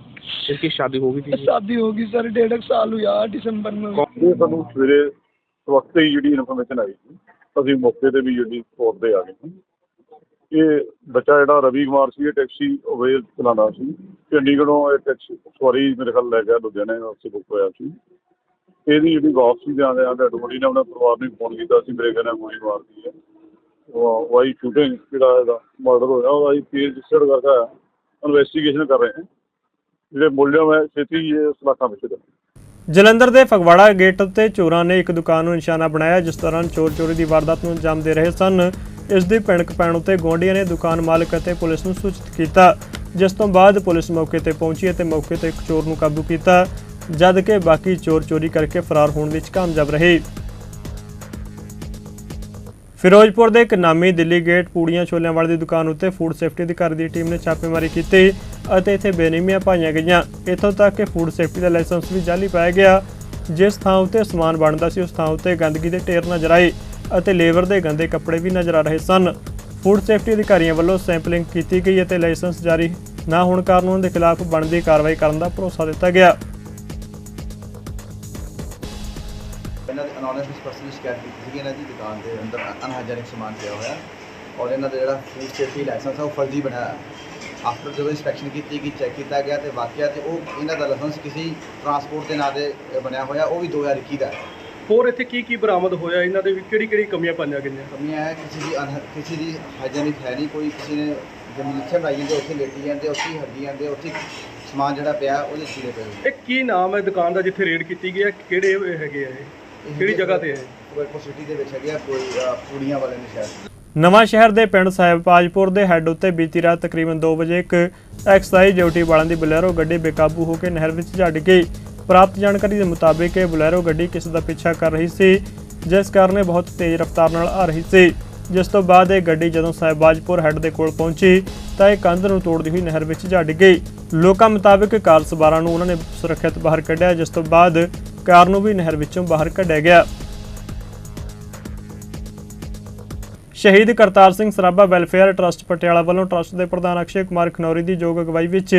इसकी शादी होगी थी शादी होगी सर डेढ़ एक साल हुआ दिसंबर में हुई। ਇਹ ਸਾਨੂੰ ਸਵੇਰੇ ਵਕਤ ਹੀ ਜਿਹੜੀ ਇਨਫੋਰਮੇਸ਼ਨ ਆਈ ਸੀ ਅਸੀਂ ਮੌਕੇ ਤੇ ਵੀ ਜਿਹੜੀ ਸਪੋਰਟ ਤੇ ਆ ਗਏ ਸੀ ਇਹ ਬੱਚਾ ਜਿਹੜਾ ਰਵੀ ਕੁਮਾਰ ਸੀ, ਇਹ ਟੈਕਸੀ ਅਵੇਲ ਚਲਾਉਂਦਾ ਸੀ। ਚੰਡੀਗੜ੍ਹੋਂ ਇਹ ਟੈਕਸੀ ਸਵਾਰੀ ਮੇਰੇ ਖਿਆਲ ਲੈ ਗਿਆ ਲੁਧਿਆਣੇ ਵਾਸਤੇ ਬੁੱਕ ਹੋਇਆ ਸੀ। ਇਹਦੀ ਜਿਹੜੀ ਵਾਪਸੀ ਦੇ ਆਉਂਦੇ ਆਉਂਦੇ ਡੋਰੀ ਨੇ ਆਪਣੇ ਪਰਿਵਾਰ ਨੂੰ ਫੋਨ ਕੀਤਾ ਸੀ, ਮੇਰੇ ਕਹਿੰਦੇ ਗੋਲੀ ਮਾਰਦੀ ਹੈ। ਉਹ ਵਾਈ ਸ਼ੂਟਿੰਗ ਜਿਹੜਾ ਇਹਦਾ ਮਰਡਰ ਹੋਇਆ, ਉਹਦਾ ਹੀ ਕੇਸ ਰਜਿਸਟਰਡ ਕਰਕੇ ਇਨਵੈਸਟੀਗੇਸ਼ਨ ਕਰ ਰਹੇ ਹਾਂ ਜਿਹੜੇ ਮੁੱਲਿਆਂ ਹੈ ਛੇਤੀ ਇਹ ਸਲਾਖਾਂ ਵਿੱਚ ਦੇ ਜਲੰਧਰ ਦੇ ਫਗਵਾੜਾ ਗੇਟ ਉੱਤੇ ਚੋਰਾਂ ਨੇ ਇੱਕ ਦੁਕਾਨ ਨੂੰ ਨਿਸ਼ਾਨਾ ਬਣਾਇਆ, ਜਿਸ ਦੌਰਾਨ ਚੋਰ ਚੋਰੀ ਦੀ ਵਾਰਦਾਤ ਨੂੰ ਅੰਜਾਮ ਦੇ ਰਹੇ ਸਨ। ਇਸ ਦੀ ਭਿਣਕ ਪੈਣ ਉੱਤੇ ਗੁਆਂਢੀਆਂ ਨੇ ਦੁਕਾਨ ਮਾਲਕ ਅਤੇ ਪੁਲਿਸ ਨੂੰ ਸੂਚਿਤ ਕੀਤਾ, ਜਿਸ ਤੋਂ ਬਾਅਦ ਪੁਲਿਸ ਮੌਕੇ ਤੇ ਪਹੁੰਚੀ ਅਤੇ ਮੌਕੇ ਤੇ ਇੱਕ ਚੋਰ ਨੂੰ ਕਾਬੂ ਕੀਤਾ, ਜਦ ਕਿ ਬਾਕੀ ਚੋਰ ਚੋਰੀ ਕਰਕੇ ਫਰਾਰ ਹੋਣ ਵਿੱਚ ਕਾਮਯਾਬ ਰਹੇ। ਫਿਰੋਜ਼ਪੁਰ ਦੇ ਇੱਕ ਨਾਮੀ ਦਿੱਲੀ ਗੇਟ ਪੂੜੀਆਂ ਛੋਲਿਆਂ ਵਾਲੇ ਦੀ ਦੁਕਾਨ ਉੱਤੇ ਫੂਡ ਸੇਫਟੀ ਅਧਿਕਾਰੀ ਦੀ ਟੀਮ ਨੇ ਛਾਪੇਮਾਰੀ ਕੀਤੀ ਅਤੇ ਇੱਥੇ ਬੇਨਿਮੀਆਂ ਪਾਈਆਂ ਗਈਆਂ। ਇੱਥੋਂ ਤੱਕ ਕਿ ਫੂਡ ਸੇਫਟੀ ਦਾ ਲਾਇਸੈਂਸ ਵੀ ਜਾਲੀ ਪਾਇਆ ਗਿਆ, ਜਿਸ ਥਾਂ ਉੱਤੇ ਸਮਾਨ ਬਣਦਾ ਸੀ, ਉਸ ਥਾਂ ਉੱਤੇ ਗੰਦਗੀ ਦੇ ਢੇਰ ਨਜ਼ਰ ਆਏ। ਅਤੇ ਲੇਬਰ ਦੇ ਗੰਦੇ ਕੱਪੜੇ ਵੀ ਨਜ਼ਰ ਆ ਰਹੇ ਸਨ। ਫੂਡ ਸੇਫਟੀ ਅਧਿਕਾਰੀਆਂ ਵੱਲੋਂ ਸੈਂਪਲਿੰਗ ਕੀਤੀ ਗਈ ਅਤੇ ਲਾਇਸੈਂਸ ਜਾਰੀ ਨਾ ਹੋਣ ਕਾਰਨ ਉਹਨਾਂ ਦੇ ਖਿਲਾਫ ਬਣਦੀ ਕਾਰਵਾਈ ਕਰਨ ਦਾ ਭਰੋਸਾ ਦਿੱਤਾ ਗਿਆ। ਇਹਨਾਂ ਦੇ ਅਨੋਨਿਮਸ ਪਰਸਨ ਦੀ ਸ਼ਿਕਾਇਤ ਕੀਤੀ ਸੀ ਇਹਨਾਂ ਦੀ ਦੁਕਾਨ ਦੇ ਅੰਦਰ ਅਨਹਾਈਜੈਨਿਕ ਸਮਾਨ ਪਿਆ ਹੋਇਆ ਔਰ ਇਹਨਾਂ ਦਾ ਜਿਹੜਾ ਫੂਡ ਸੇਫਟੀ ਲਾਇਸੈਂਸ ਹੈ ਉਹ ਫਰਜ਼ੀ ਬਣਾਇਆ ਆਫਟਰ ਜਦੋਂ ਇੰਸਪੈਕਸ਼ਨ ਕੀਤੀ ਗਈ ਚੈੱਕ ਕੀਤਾ ਗਿਆ ਤੇ ਵਾਕਿਆ ਤੇ ਉਹ ਇਹਨਾਂ ਦਾ ਲਾਇਸੈਂਸ ਕਿਸੇ ਟਰਾਂਸਪੋਰਟ ਦੇ ਨਾਂ ਦੇ ਬਣਿਆ ਹੋਇਆ, ਉਹ ਵੀ 2021 ਦਾ ਹੈ। ਹੋਰ ਇੱਥੇ ਕੀ ਕੀ ਬਰਾਮਦ ਹੋਇਆ? ਇਹਨਾਂ ਦੇ ਵੀ ਕਿਹੜੀ ਕਿਹੜੀ ਕਮੀਆਂ ਪਾਈਆਂ ਗਈਆਂ? ਕਮੀਆਂ ਹੈ ਕਿਸੇ ਦੀ ਅਨਹ- ਕਿਸੇ ਦੀ ਹਾਈਜੈਨਿਕ ਹੈ ਨਹੀਂ ਕੋਈ ਕਿਸੇ ਨੇ ਜ਼ਮੀਨ ਜਿੱਥੇ ਬਣਾਈ ਜਾਂਦੇ ਉੱਥੇ ਲੇਟੀ ਜਾਂਦੇ ਉੱਥੇ ਹੀ ਹੱਡੀ ਜਾਂਦੇ ਉੱਥੇ ਹੀ ਸਮਾਨ ਜਿਹੜਾ ਪਿਆ ਉਹਦੇ ਚੀਰੇ ਪਏ ਹੋਏ। ਇਹ ਕੀ ਨਾਮ ਹੈ ਦੁਕਾਨ ਦਾ ਜਿੱਥੇ ਰੇਡ ਕੀਤੀ ਗਈ ਹੈ? ਕਿਹੜੇ ਇਹ ਹੈਗੇ ਆ ਇਹ? ਇਹ ਕਿਹੜੀ ਜਗ੍ਹਾ ਤੇ ਹੈ? ਫਿਰੋਜ਼ਪੁਰ ਸਿਟੀ ਦੇ ਵਿੱਚ ਹੈਗੇ ਆ ਕੋਈ ਅ, ਪੂੜੀਆਂ ਵਾਲੇ ਨੇ ਸ਼ਾਇਦ। ਨਵਾਂ ਸ਼ਹਿਰ ਦੇ ਪਿੰਡ ਸਾਹਿਬਪਾਜਪੁਰ ਦੇ ਹੈੱਡ ਉੱਤੇ ਬੀਤੀ ਰਾਤ ਤਕਰੀਬਨ 2 ਵਜੇ ਇੱਕ ਐਕਸਾਈਜ਼ ਡਿਊਟੀ ਵਾਲਿਆਂ ਦੀ ਬਲੈਰੋ ਗੱਡੀ ਬੇਕਾਬੂ ਹੋ ਕੇ ਨਹਿਰ ਵਿੱਚ ਜਾ ਡਿੱਗੀ ਪ੍ਰਾਪਤ ਜਾਣਕਾਰੀ ਦੇ ਮੁਤਾਬਕ ਇਹ ਬਲੈਰੋ ਗੱਡੀ ਕਿਸੇ ਦਾ ਪਿੱਛਾ ਕਰ ਰਹੀ ਸੀ, ਜਿਸ ਕਾਰਨ ਇਹ ਬਹੁਤ ਤੇਜ਼ ਰਫ਼ਤਾਰ ਨਾਲ ਆ ਰਹੀ ਸੀ। ਜਿਸ ਤੋਂ ਬਾਅਦ ਇਹ ਗੱਡੀ ਜਦੋਂ ਸਾਹਿਬਾਜਪੁਰ ਹੈੱਡ ਦੇ ਕੋਲ ਪਹੁੰਚੀ, ਤਾਂ ਇਹ ਕੰਧ ਨੂੰ ਤੋੜਦੀ ਹੋਈ ਨਹਿਰ ਵਿੱਚ ਜਾ ਡਿੱਗੀ ਲੋਕਾਂ ਮੁਤਾਬਕ ਕਾਰ ਸਵਾਰਾਂ ਨੂੰ ਉਹਨਾਂ ਨੇ ਸੁਰੱਖਿਅਤ ਬਾਹਰ ਕੱਢਿਆ, ਜਿਸ ਤੋਂ ਬਾਅਦ ਕਾਰ ਨੂੰ ਵੀ ਨਹਿਰ ਵਿੱਚੋਂ ਬਾਹਰ ਕੱਢਿਆ ਗਿਆ। ਸ਼ਹੀਦ ਕਰਤਾਰ ਸਿੰਘ ਸਰਾਭਾ ਵੈਲਫੇਅਰ ਟਰਸਟ ਪਟਿਆਲਾ ਵੱਲੋਂ ਟਰਸਟ ਦੇ ਪ੍ਰਧਾਨ ਅਕਸ਼ੇ ਕੁਮਾਰ ਖਨੌਰੀ ਦੀ ਯੋਗ ਅਗਵਾਈ ਵਿੱਚ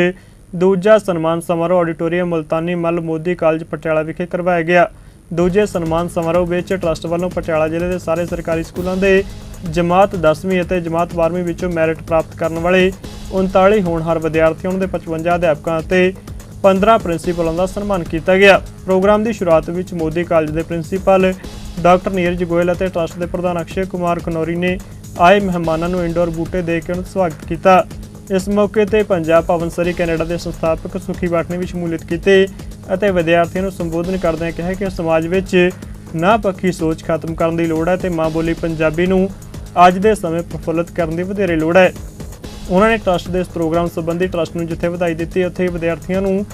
ਦੂਜਾ ਸਨਮਾਨ ਸਮਾਰੋਹ ਆਡੀਟੋਰੀਅਮ ਮੁਲਤਾਨੀ ਮੱਲ ਮੋਦੀ ਕਾਲਜ ਪਟਿਆਲਾ ਵਿਖੇ ਕਰਵਾਇਆ ਗਿਆ। ਦੂਜੇ ਸਨਮਾਨ ਸਮਾਰੋਹ ਵਿੱਚ ਟਰਸਟ ਵੱਲੋਂ ਪਟਿਆਲਾ ਜ਼ਿਲ੍ਹੇ ਦੇ ਸਾਰੇ ਸਰਕਾਰੀ ਸਕੂਲਾਂ ਦੇ ਜਮਾਤ 10ਵੀਂ ਅਤੇ ਜਮਾਤ 12ਵੀਂ ਵਿੱਚੋਂ ਮੈਰਿਟ ਪ੍ਰਾਪਤ ਕਰਨ ਵਾਲੇ 39 ਹੋਣਹਾਰ ਵਿਦਿਆਰਥੀਆਂ ਦੇ 55 ਅਧਿਆਪਕਾਂ ਅਤੇ 15 ਪ੍ਰਿੰਸੀਪਲਾਂ ਦਾ ਸਨਮਾਨ ਕੀਤਾ ਗਿਆ। ਪ੍ਰੋਗਰਾਮ ਦੀ ਸ਼ੁਰੂਆਤ ਵਿੱਚ ਮੋਦੀ ਕਾਲਜ ਦੇ ਪ੍ਰਿੰਸੀਪਲ ਡਾਕਟਰ ਨੀਰਜ ਗੋਇਲ ਅਤੇ ਟਰਸਟ ਦੇ ਪ੍ਰਧਾਨ ਅਕਸ਼ੇ ਕੁਮਾਰ ਕਨੌਰੀ ਨੇ ਆਏ ਮਹਿਮਾਨਾਂ ਨੂੰ ਇੰਡੋਰ ਬੂਟੇ ਦੇ ਕੇ ਉਹਨਾਂ ਦਾ ਸਵਾਗਤ ਕੀਤਾ। ਇਸ ਮੌਕੇ ਤੇ ਪੰਜਾਬ ਭਵਨ ਸਰੀ ਕੈਨੇਡਾ ਦੇ ਸੰਸਥਾਪਕ ਸੁਖੀ ਬਾਟ ਨੇ ਵੀ ਸ਼ਮੂਲੀਅਤ ਕੀਤੀ ਅਤੇ ਵਿਦਿਆਰਥੀਆਂ ਨੂੰ ਸੰਬੋਧਨ ਕਰਦਿਆਂ ਕਿਹਾ ਕਿ ਸਮਾਜ ਵਿੱਚ ਨਾ ਪੱਖੀ ਸੋਚ ਖਤਮ ਕਰਨ ਦੀ ਲੋੜ ਹੈ ਤੇ ਮਾਂ ਬੋਲੀ ਪੰਜਾਬੀ ਨੂੰ ਅੱਜ ਦੇ ਸਮੇਂ ਪ੍ਰਫੁੱਲਤ ਕਰਨ ਦੀ ਵਧੇਰੇ ਲੋੜ ਹੈ। ਉਹਨਾਂ ਨੇ ਟਰਸਟ ਦੇ ਇਸ ਪ੍ਰੋਗਰਾਮ ਸੰਬੰਧੀ ਟਰਸਟ ਨੂੰ ਜਿੱਥੇ ਵਧਾਈ ਦਿੱਤੀ, ਉੱਥੇ ਵਿਦਿਆਰਥੀਆਂ ਨੂੰ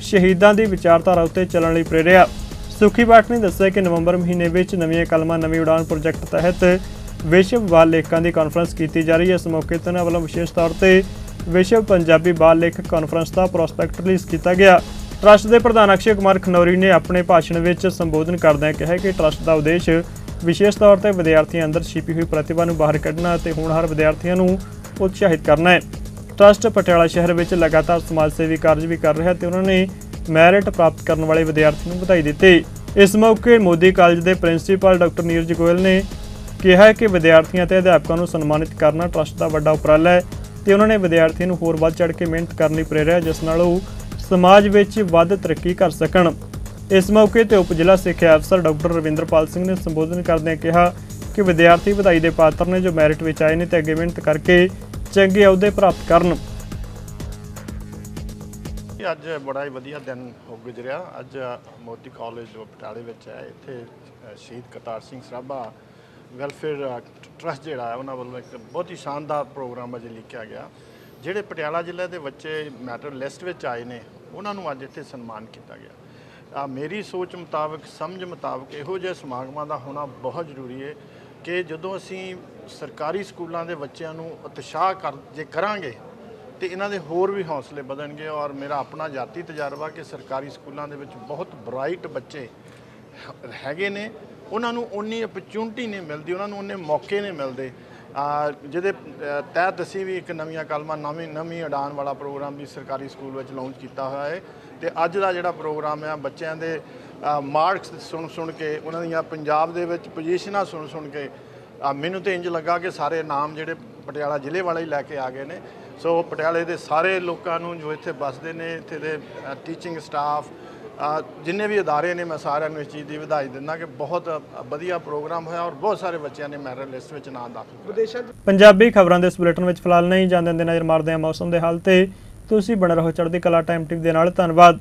ਸ਼ਹੀਦਾਂ ਦੀ ਵਿਚਾਰਧਾਰਾ ਉੱਤੇ ਚੱਲਣ ਲਈ ਪ੍ਰੇਰਿਆ। ਸੁਖੀ ਬਾਟ ਨੇ ਦੱਸਿਆ ਕਿ ਨਵੰਬਰ ਮਹੀਨੇ ਵਿੱਚ ਨਵੀਆਂ ਕਲਮਾਂ, ਨਵੀਂ ਉਡਾਨ ਪ੍ਰੋਜੈਕਟ ਤਹਿਤ ਵਿਸ਼ਵ ਬਾਲ ਲੇਖਕਾਂ ਦੀ ਕਾਨਫਰੰਸ ਕੀਤੀ ਜਾ ਰਹੀ ਹੈ। ਇਸ ਮੌਕੇ ਤੇ ਉਹਨਾਂ ਵੱਲੋਂ ਵਿਸ਼ੇਸ਼ ਤੌਰ ਤੇ ਵਿਸ਼ਵ ਪੰਜਾਬੀ ਬਾਲ ਲੇਖਕ ਕਾਨਫਰੰਸ ਦਾ ਪ੍ਰੋਸਪੈਕਟ ਰਿਲੀਜ਼ ਕੀਤਾ ਗਿਆ। ਟਰਸਟ ਦੇ ਪ੍ਰਧਾਨ ਅਕਸ਼ੇ ਕੁਮਾਰ ਖਨੌਰੀ ਨੇ ਆਪਣੇ ਭਾਸ਼ਣ ਵਿੱਚ ਸੰਬੋਧਨ ਕਰਦਿਆਂ ਕਿਹਾ ਕਿ ਟਰਸਟ ਦਾ ਉਦੇਸ਼ ਵਿਸ਼ੇਸ਼ ਤੌਰ ਤੇ ਵਿਦਿਆਰਥੀਆਂ ਅੰਦਰ ਛਿਪੀ ਹੋਈ ਪ੍ਰਤਿਭਾ ਨੂੰ ਬਾਹਰ ਕੱਢਣਾ ਅਤੇ ਹੋਣਹਾਰ ਵਿਦਿਆਰਥੀਆਂ ਨੂੰ ਉਤਸ਼ਾਹਿਤ ਕਰਨਾ ਹੈ। ਟਰਸਟ ਪਟਿਆਲਾ ਸ਼ਹਿਰ ਵਿੱਚ ਲਗਾਤਾਰ ਸਮਾਜ ਸੇਵੀ ਕਾਰਜ ਵੀ ਕਰ ਰਿਹਾ ਹੈ ਤੇ ਉਹਨਾਂ ਨੇ ਮੈਰਿਟ ਪ੍ਰਾਪਤ ਕਰਨ ਵਾਲੇ ਵਿਦਿਆਰਥੀਆਂ ਨੂੰ ਵਧਾਈ ਦਿੱਤੀ। ਇਸ ਮੌਕੇ ਮੋਦੀ ਕਾਲਜ ਦੇ ਪ੍ਰਿੰਸੀਪਲ ਡਾਕਟਰ ਨੀਰਜ ਗੋਇਲ ਨੇ ਕਿਹਾ ਹੈ ਕਿ ਵਿਦਿਆਰਥੀਆਂ ਤੇ ਅਧਿਆਪਕਾਂ ਨੂੰ ਸਨਮਾਨਿਤ ਕਰਨਾ ਟਰਸਟ ਦਾ ਵੱਡਾ ਉਪਰਾਲਾ ਹੈ ਤੇ ਉਹਨਾਂ ਨੇ ਵਿਦਿਆਰਥੀਆਂ ਨੂੰ ਹੋਰ ਵੱਧ ਚੜ੍ਹ ਕੇ ਮਿਹਨਤ ਕਰਨ ਲਈ ਪ੍ਰੇਰਿਆ, ਜਿਸ ਨਾਲ ਉਹ ਸਮਾਜ ਵਿੱਚ ਵੱਧ ਤਰੱਕੀ ਕਰ ਸਕਣ। ਇਸ ਮੌਕੇ ਤੇ ਉਪ ਜ਼ਿਲ੍ਹਾ ਸਿੱਖਿਆ ਅਫਸਰ ਡਾਕਟਰ ਰਵਿੰਦਰਪਾਲ ਸਿੰਘ ਨੇ ਸੰਬੋਧਨ ਕਰਦਿਆਂ ਕਿਹਾ ਕਿ ਵਿਦਿਆਰਥੀ ਵਧਾਈ ਦੇ ਪਾਤਰ ਨੇ ਜੋ ਮੈਰਿਟ ਵਿੱਚ ਆਏ ਨੇ ਤੇ ਅੱਗੇ ਮਿਹਨਤ ਕਰਕੇ ਚੰਗੇ ਅਹੁਦੇ ਪ੍ਰਾਪਤ ਕਰਨ। ਅੱਜ ਬੜਾ ਹੀ ਵਧੀਆ ਦਿਨ ਹੋ ਗੁਜ਼ਰਿਆ। ਅੱਜ ਮੋਦੀ ਕਾਲਜ ਜੋ ਵਿੱਚ ਹੈ। ਇੱਥੇ ਸ਼ਹੀਦ ਕਰਤਾਰ ਸਿੰਘ ਸਰਾਭਾ ਵੈਲਫੇਅਰ ਟਰਸਟ ਜਿਹੜਾ ਹੈ, ਉਹਨਾਂ ਵੱਲੋਂ ਇੱਕ ਬਹੁਤ ਹੀ ਸ਼ਾਨਦਾਰ ਪ੍ਰੋਗਰਾਮ ਅਜੇ ਲਿਖਿਆ ਗਿਆ। ਜਿਹੜੇ ਪਟਿਆਲਾ ਜ਼ਿਲ੍ਹੇ ਦੇ ਬੱਚੇ ਮੈਟਰ ਲਿਸਟ ਵਿੱਚ ਆਏ ਨੇ, ਉਹਨਾਂ ਨੂੰ ਅੱਜ ਇੱਥੇ ਸਨਮਾਨ ਕੀਤਾ ਗਿਆ। ਆ ਮੇਰੀ ਸੋਚ ਮੁਤਾਬਕ, ਸਮਝ ਮੁਤਾਬਕ ਇਹੋ ਜਿਹੇ ਸਮਾਗਮਾਂ ਦਾ ਹੋਣਾ ਬਹੁਤ ਜ਼ਰੂਰੀ ਹੈ ਕਿ ਜਦੋਂ ਅਸੀਂ ਸਰਕਾਰੀ ਸਕੂਲਾਂ ਦੇ ਬੱਚਿਆਂ ਨੂੰ ਉਤਸ਼ਾਹ ਕਰ, ਜੇ ਕਰਾਂਗੇ, ਤੇ ਇਹਨਾਂ ਦੇ ਹੋਰ ਵੀ ਹੌਸਲੇ ਵਧਣਗੇ ਔਰ ਮੇਰਾ ਆਪਣਾ ਜਾਤੀ ਤਜਰਬਾ ਕਿ ਸਰਕਾਰੀ ਸਕੂਲਾਂ ਦੇ ਵਿੱਚ ਬਹੁਤ ਬ੍ਰਾਈਟ ਬੱਚੇ ਹੈਗੇ ਨੇ ਉਹਨਾਂ ਨੂੰ ਉਨੀ ਓਪਰਚੁਨਿਟੀ ਨਹੀਂ ਮਿਲਦੀ, ਉਹਨਾਂ ਨੂੰ ਉਨੇ ਮੌਕੇ ਨਹੀਂ ਮਿਲਦੇ। ਜਿਹਦੇ ਤਹਿਤ ਅਸੀਂ ਵੀ ਇੱਕ ਨਵੀਆਂ ਕਲਮਾਂ, ਨਵੀਂ ਨਵੀਂ ਉਡਾਨ ਵਾਲਾ ਪ੍ਰੋਗਰਾਮ ਵੀ ਸਰਕਾਰੀ ਸਕੂਲ ਵਿੱਚ ਲਾਂਚ ਕੀਤਾ ਹੋਇਆ ਹੈ ਤੇ ਅੱਜ ਦਾ ਜਿਹੜਾ ਪ੍ਰੋਗਰਾਮ ਹੈ, ਬੱਚਿਆਂ ਦੇ ਮਾਰਕਸ ਸੁਣ ਸੁਣ ਕੇ, ਉਹਨਾਂ ਦੀਆਂ ਪੰਜਾਬ ਦੇ ਵਿੱਚ ਪੋਜੀਸ਼ਨਾਂ ਸੁਣ ਸੁਣ ਕੇ ਮੈਨੂੰ ਤੇ ਇੰਜ ਲੱਗਾ ਕਿ ਸਾਰੇ ਨਾਮ ਜਿਹੜੇ ਪਟਿਆਲਾ ਜ਼ਿਲ੍ਹੇ ਵਾਲੇ ਹੀ ਲੈ ਕੇ ਆ ਗਏ ਨੇ। ਸੋ ਪਟਿਆਲੇ ਦੇ ਸਾਰੇ ਲੋਕਾਂ ਨੂੰ ਜੋ ਇੱਥੇ ਵੱਸਦੇ ਨੇ, ਇੱਥੇ ਦੇ ਟੀਚਿੰਗ ਸਟਾਫ ਜਿੰਨੇ ਵੀ ਅਦਾਰੇ ਨੇ ਮੈਂ ਸਾਰਿਆਂ ਨੂੰ ਇਸ ਚੀਜ਼ ਦੀ ਵਧਾਈ ਦਿੰਦਾ ਕਿ ਬਹੁਤ ਵਧੀਆ ਪ੍ਰੋਗਰਾਮ ਹੋਇਆ ਔਰ ਬਹੁਤ ਸਾਰੇ ਬੱਚਿਆਂ ਨੇ ਮੈਰਿਟ ਲਿਸਟ ਵਿੱਚ ਨਾਮ ਦਾਖਲ ਕਰਾਇਆ ਪੰਜਾਬੀ ਖਬਰਾਂ ਦੇ ਇਸ ਬੁਲੇਟਿਨ ਵਿੱਚ ਫਿਲਹਾਲ ਨਹੀਂ ਜਾਂਦੇ ਦੇ ਨਜ਼ਰ ਮਾਰਦੇ ਹਾਂ ਮੌਸਮ ਦੇ ਹਾਲ ਤੇ। ਤੁਸੀਂ ਬਣੇ ਰਹੋ ਚੜ੍ਹਦੀ ਕਲਾ ਟਾਈਮ ਟਿਪ ਦੇ ਨਾਲ। ਧੰਨਵਾਦ।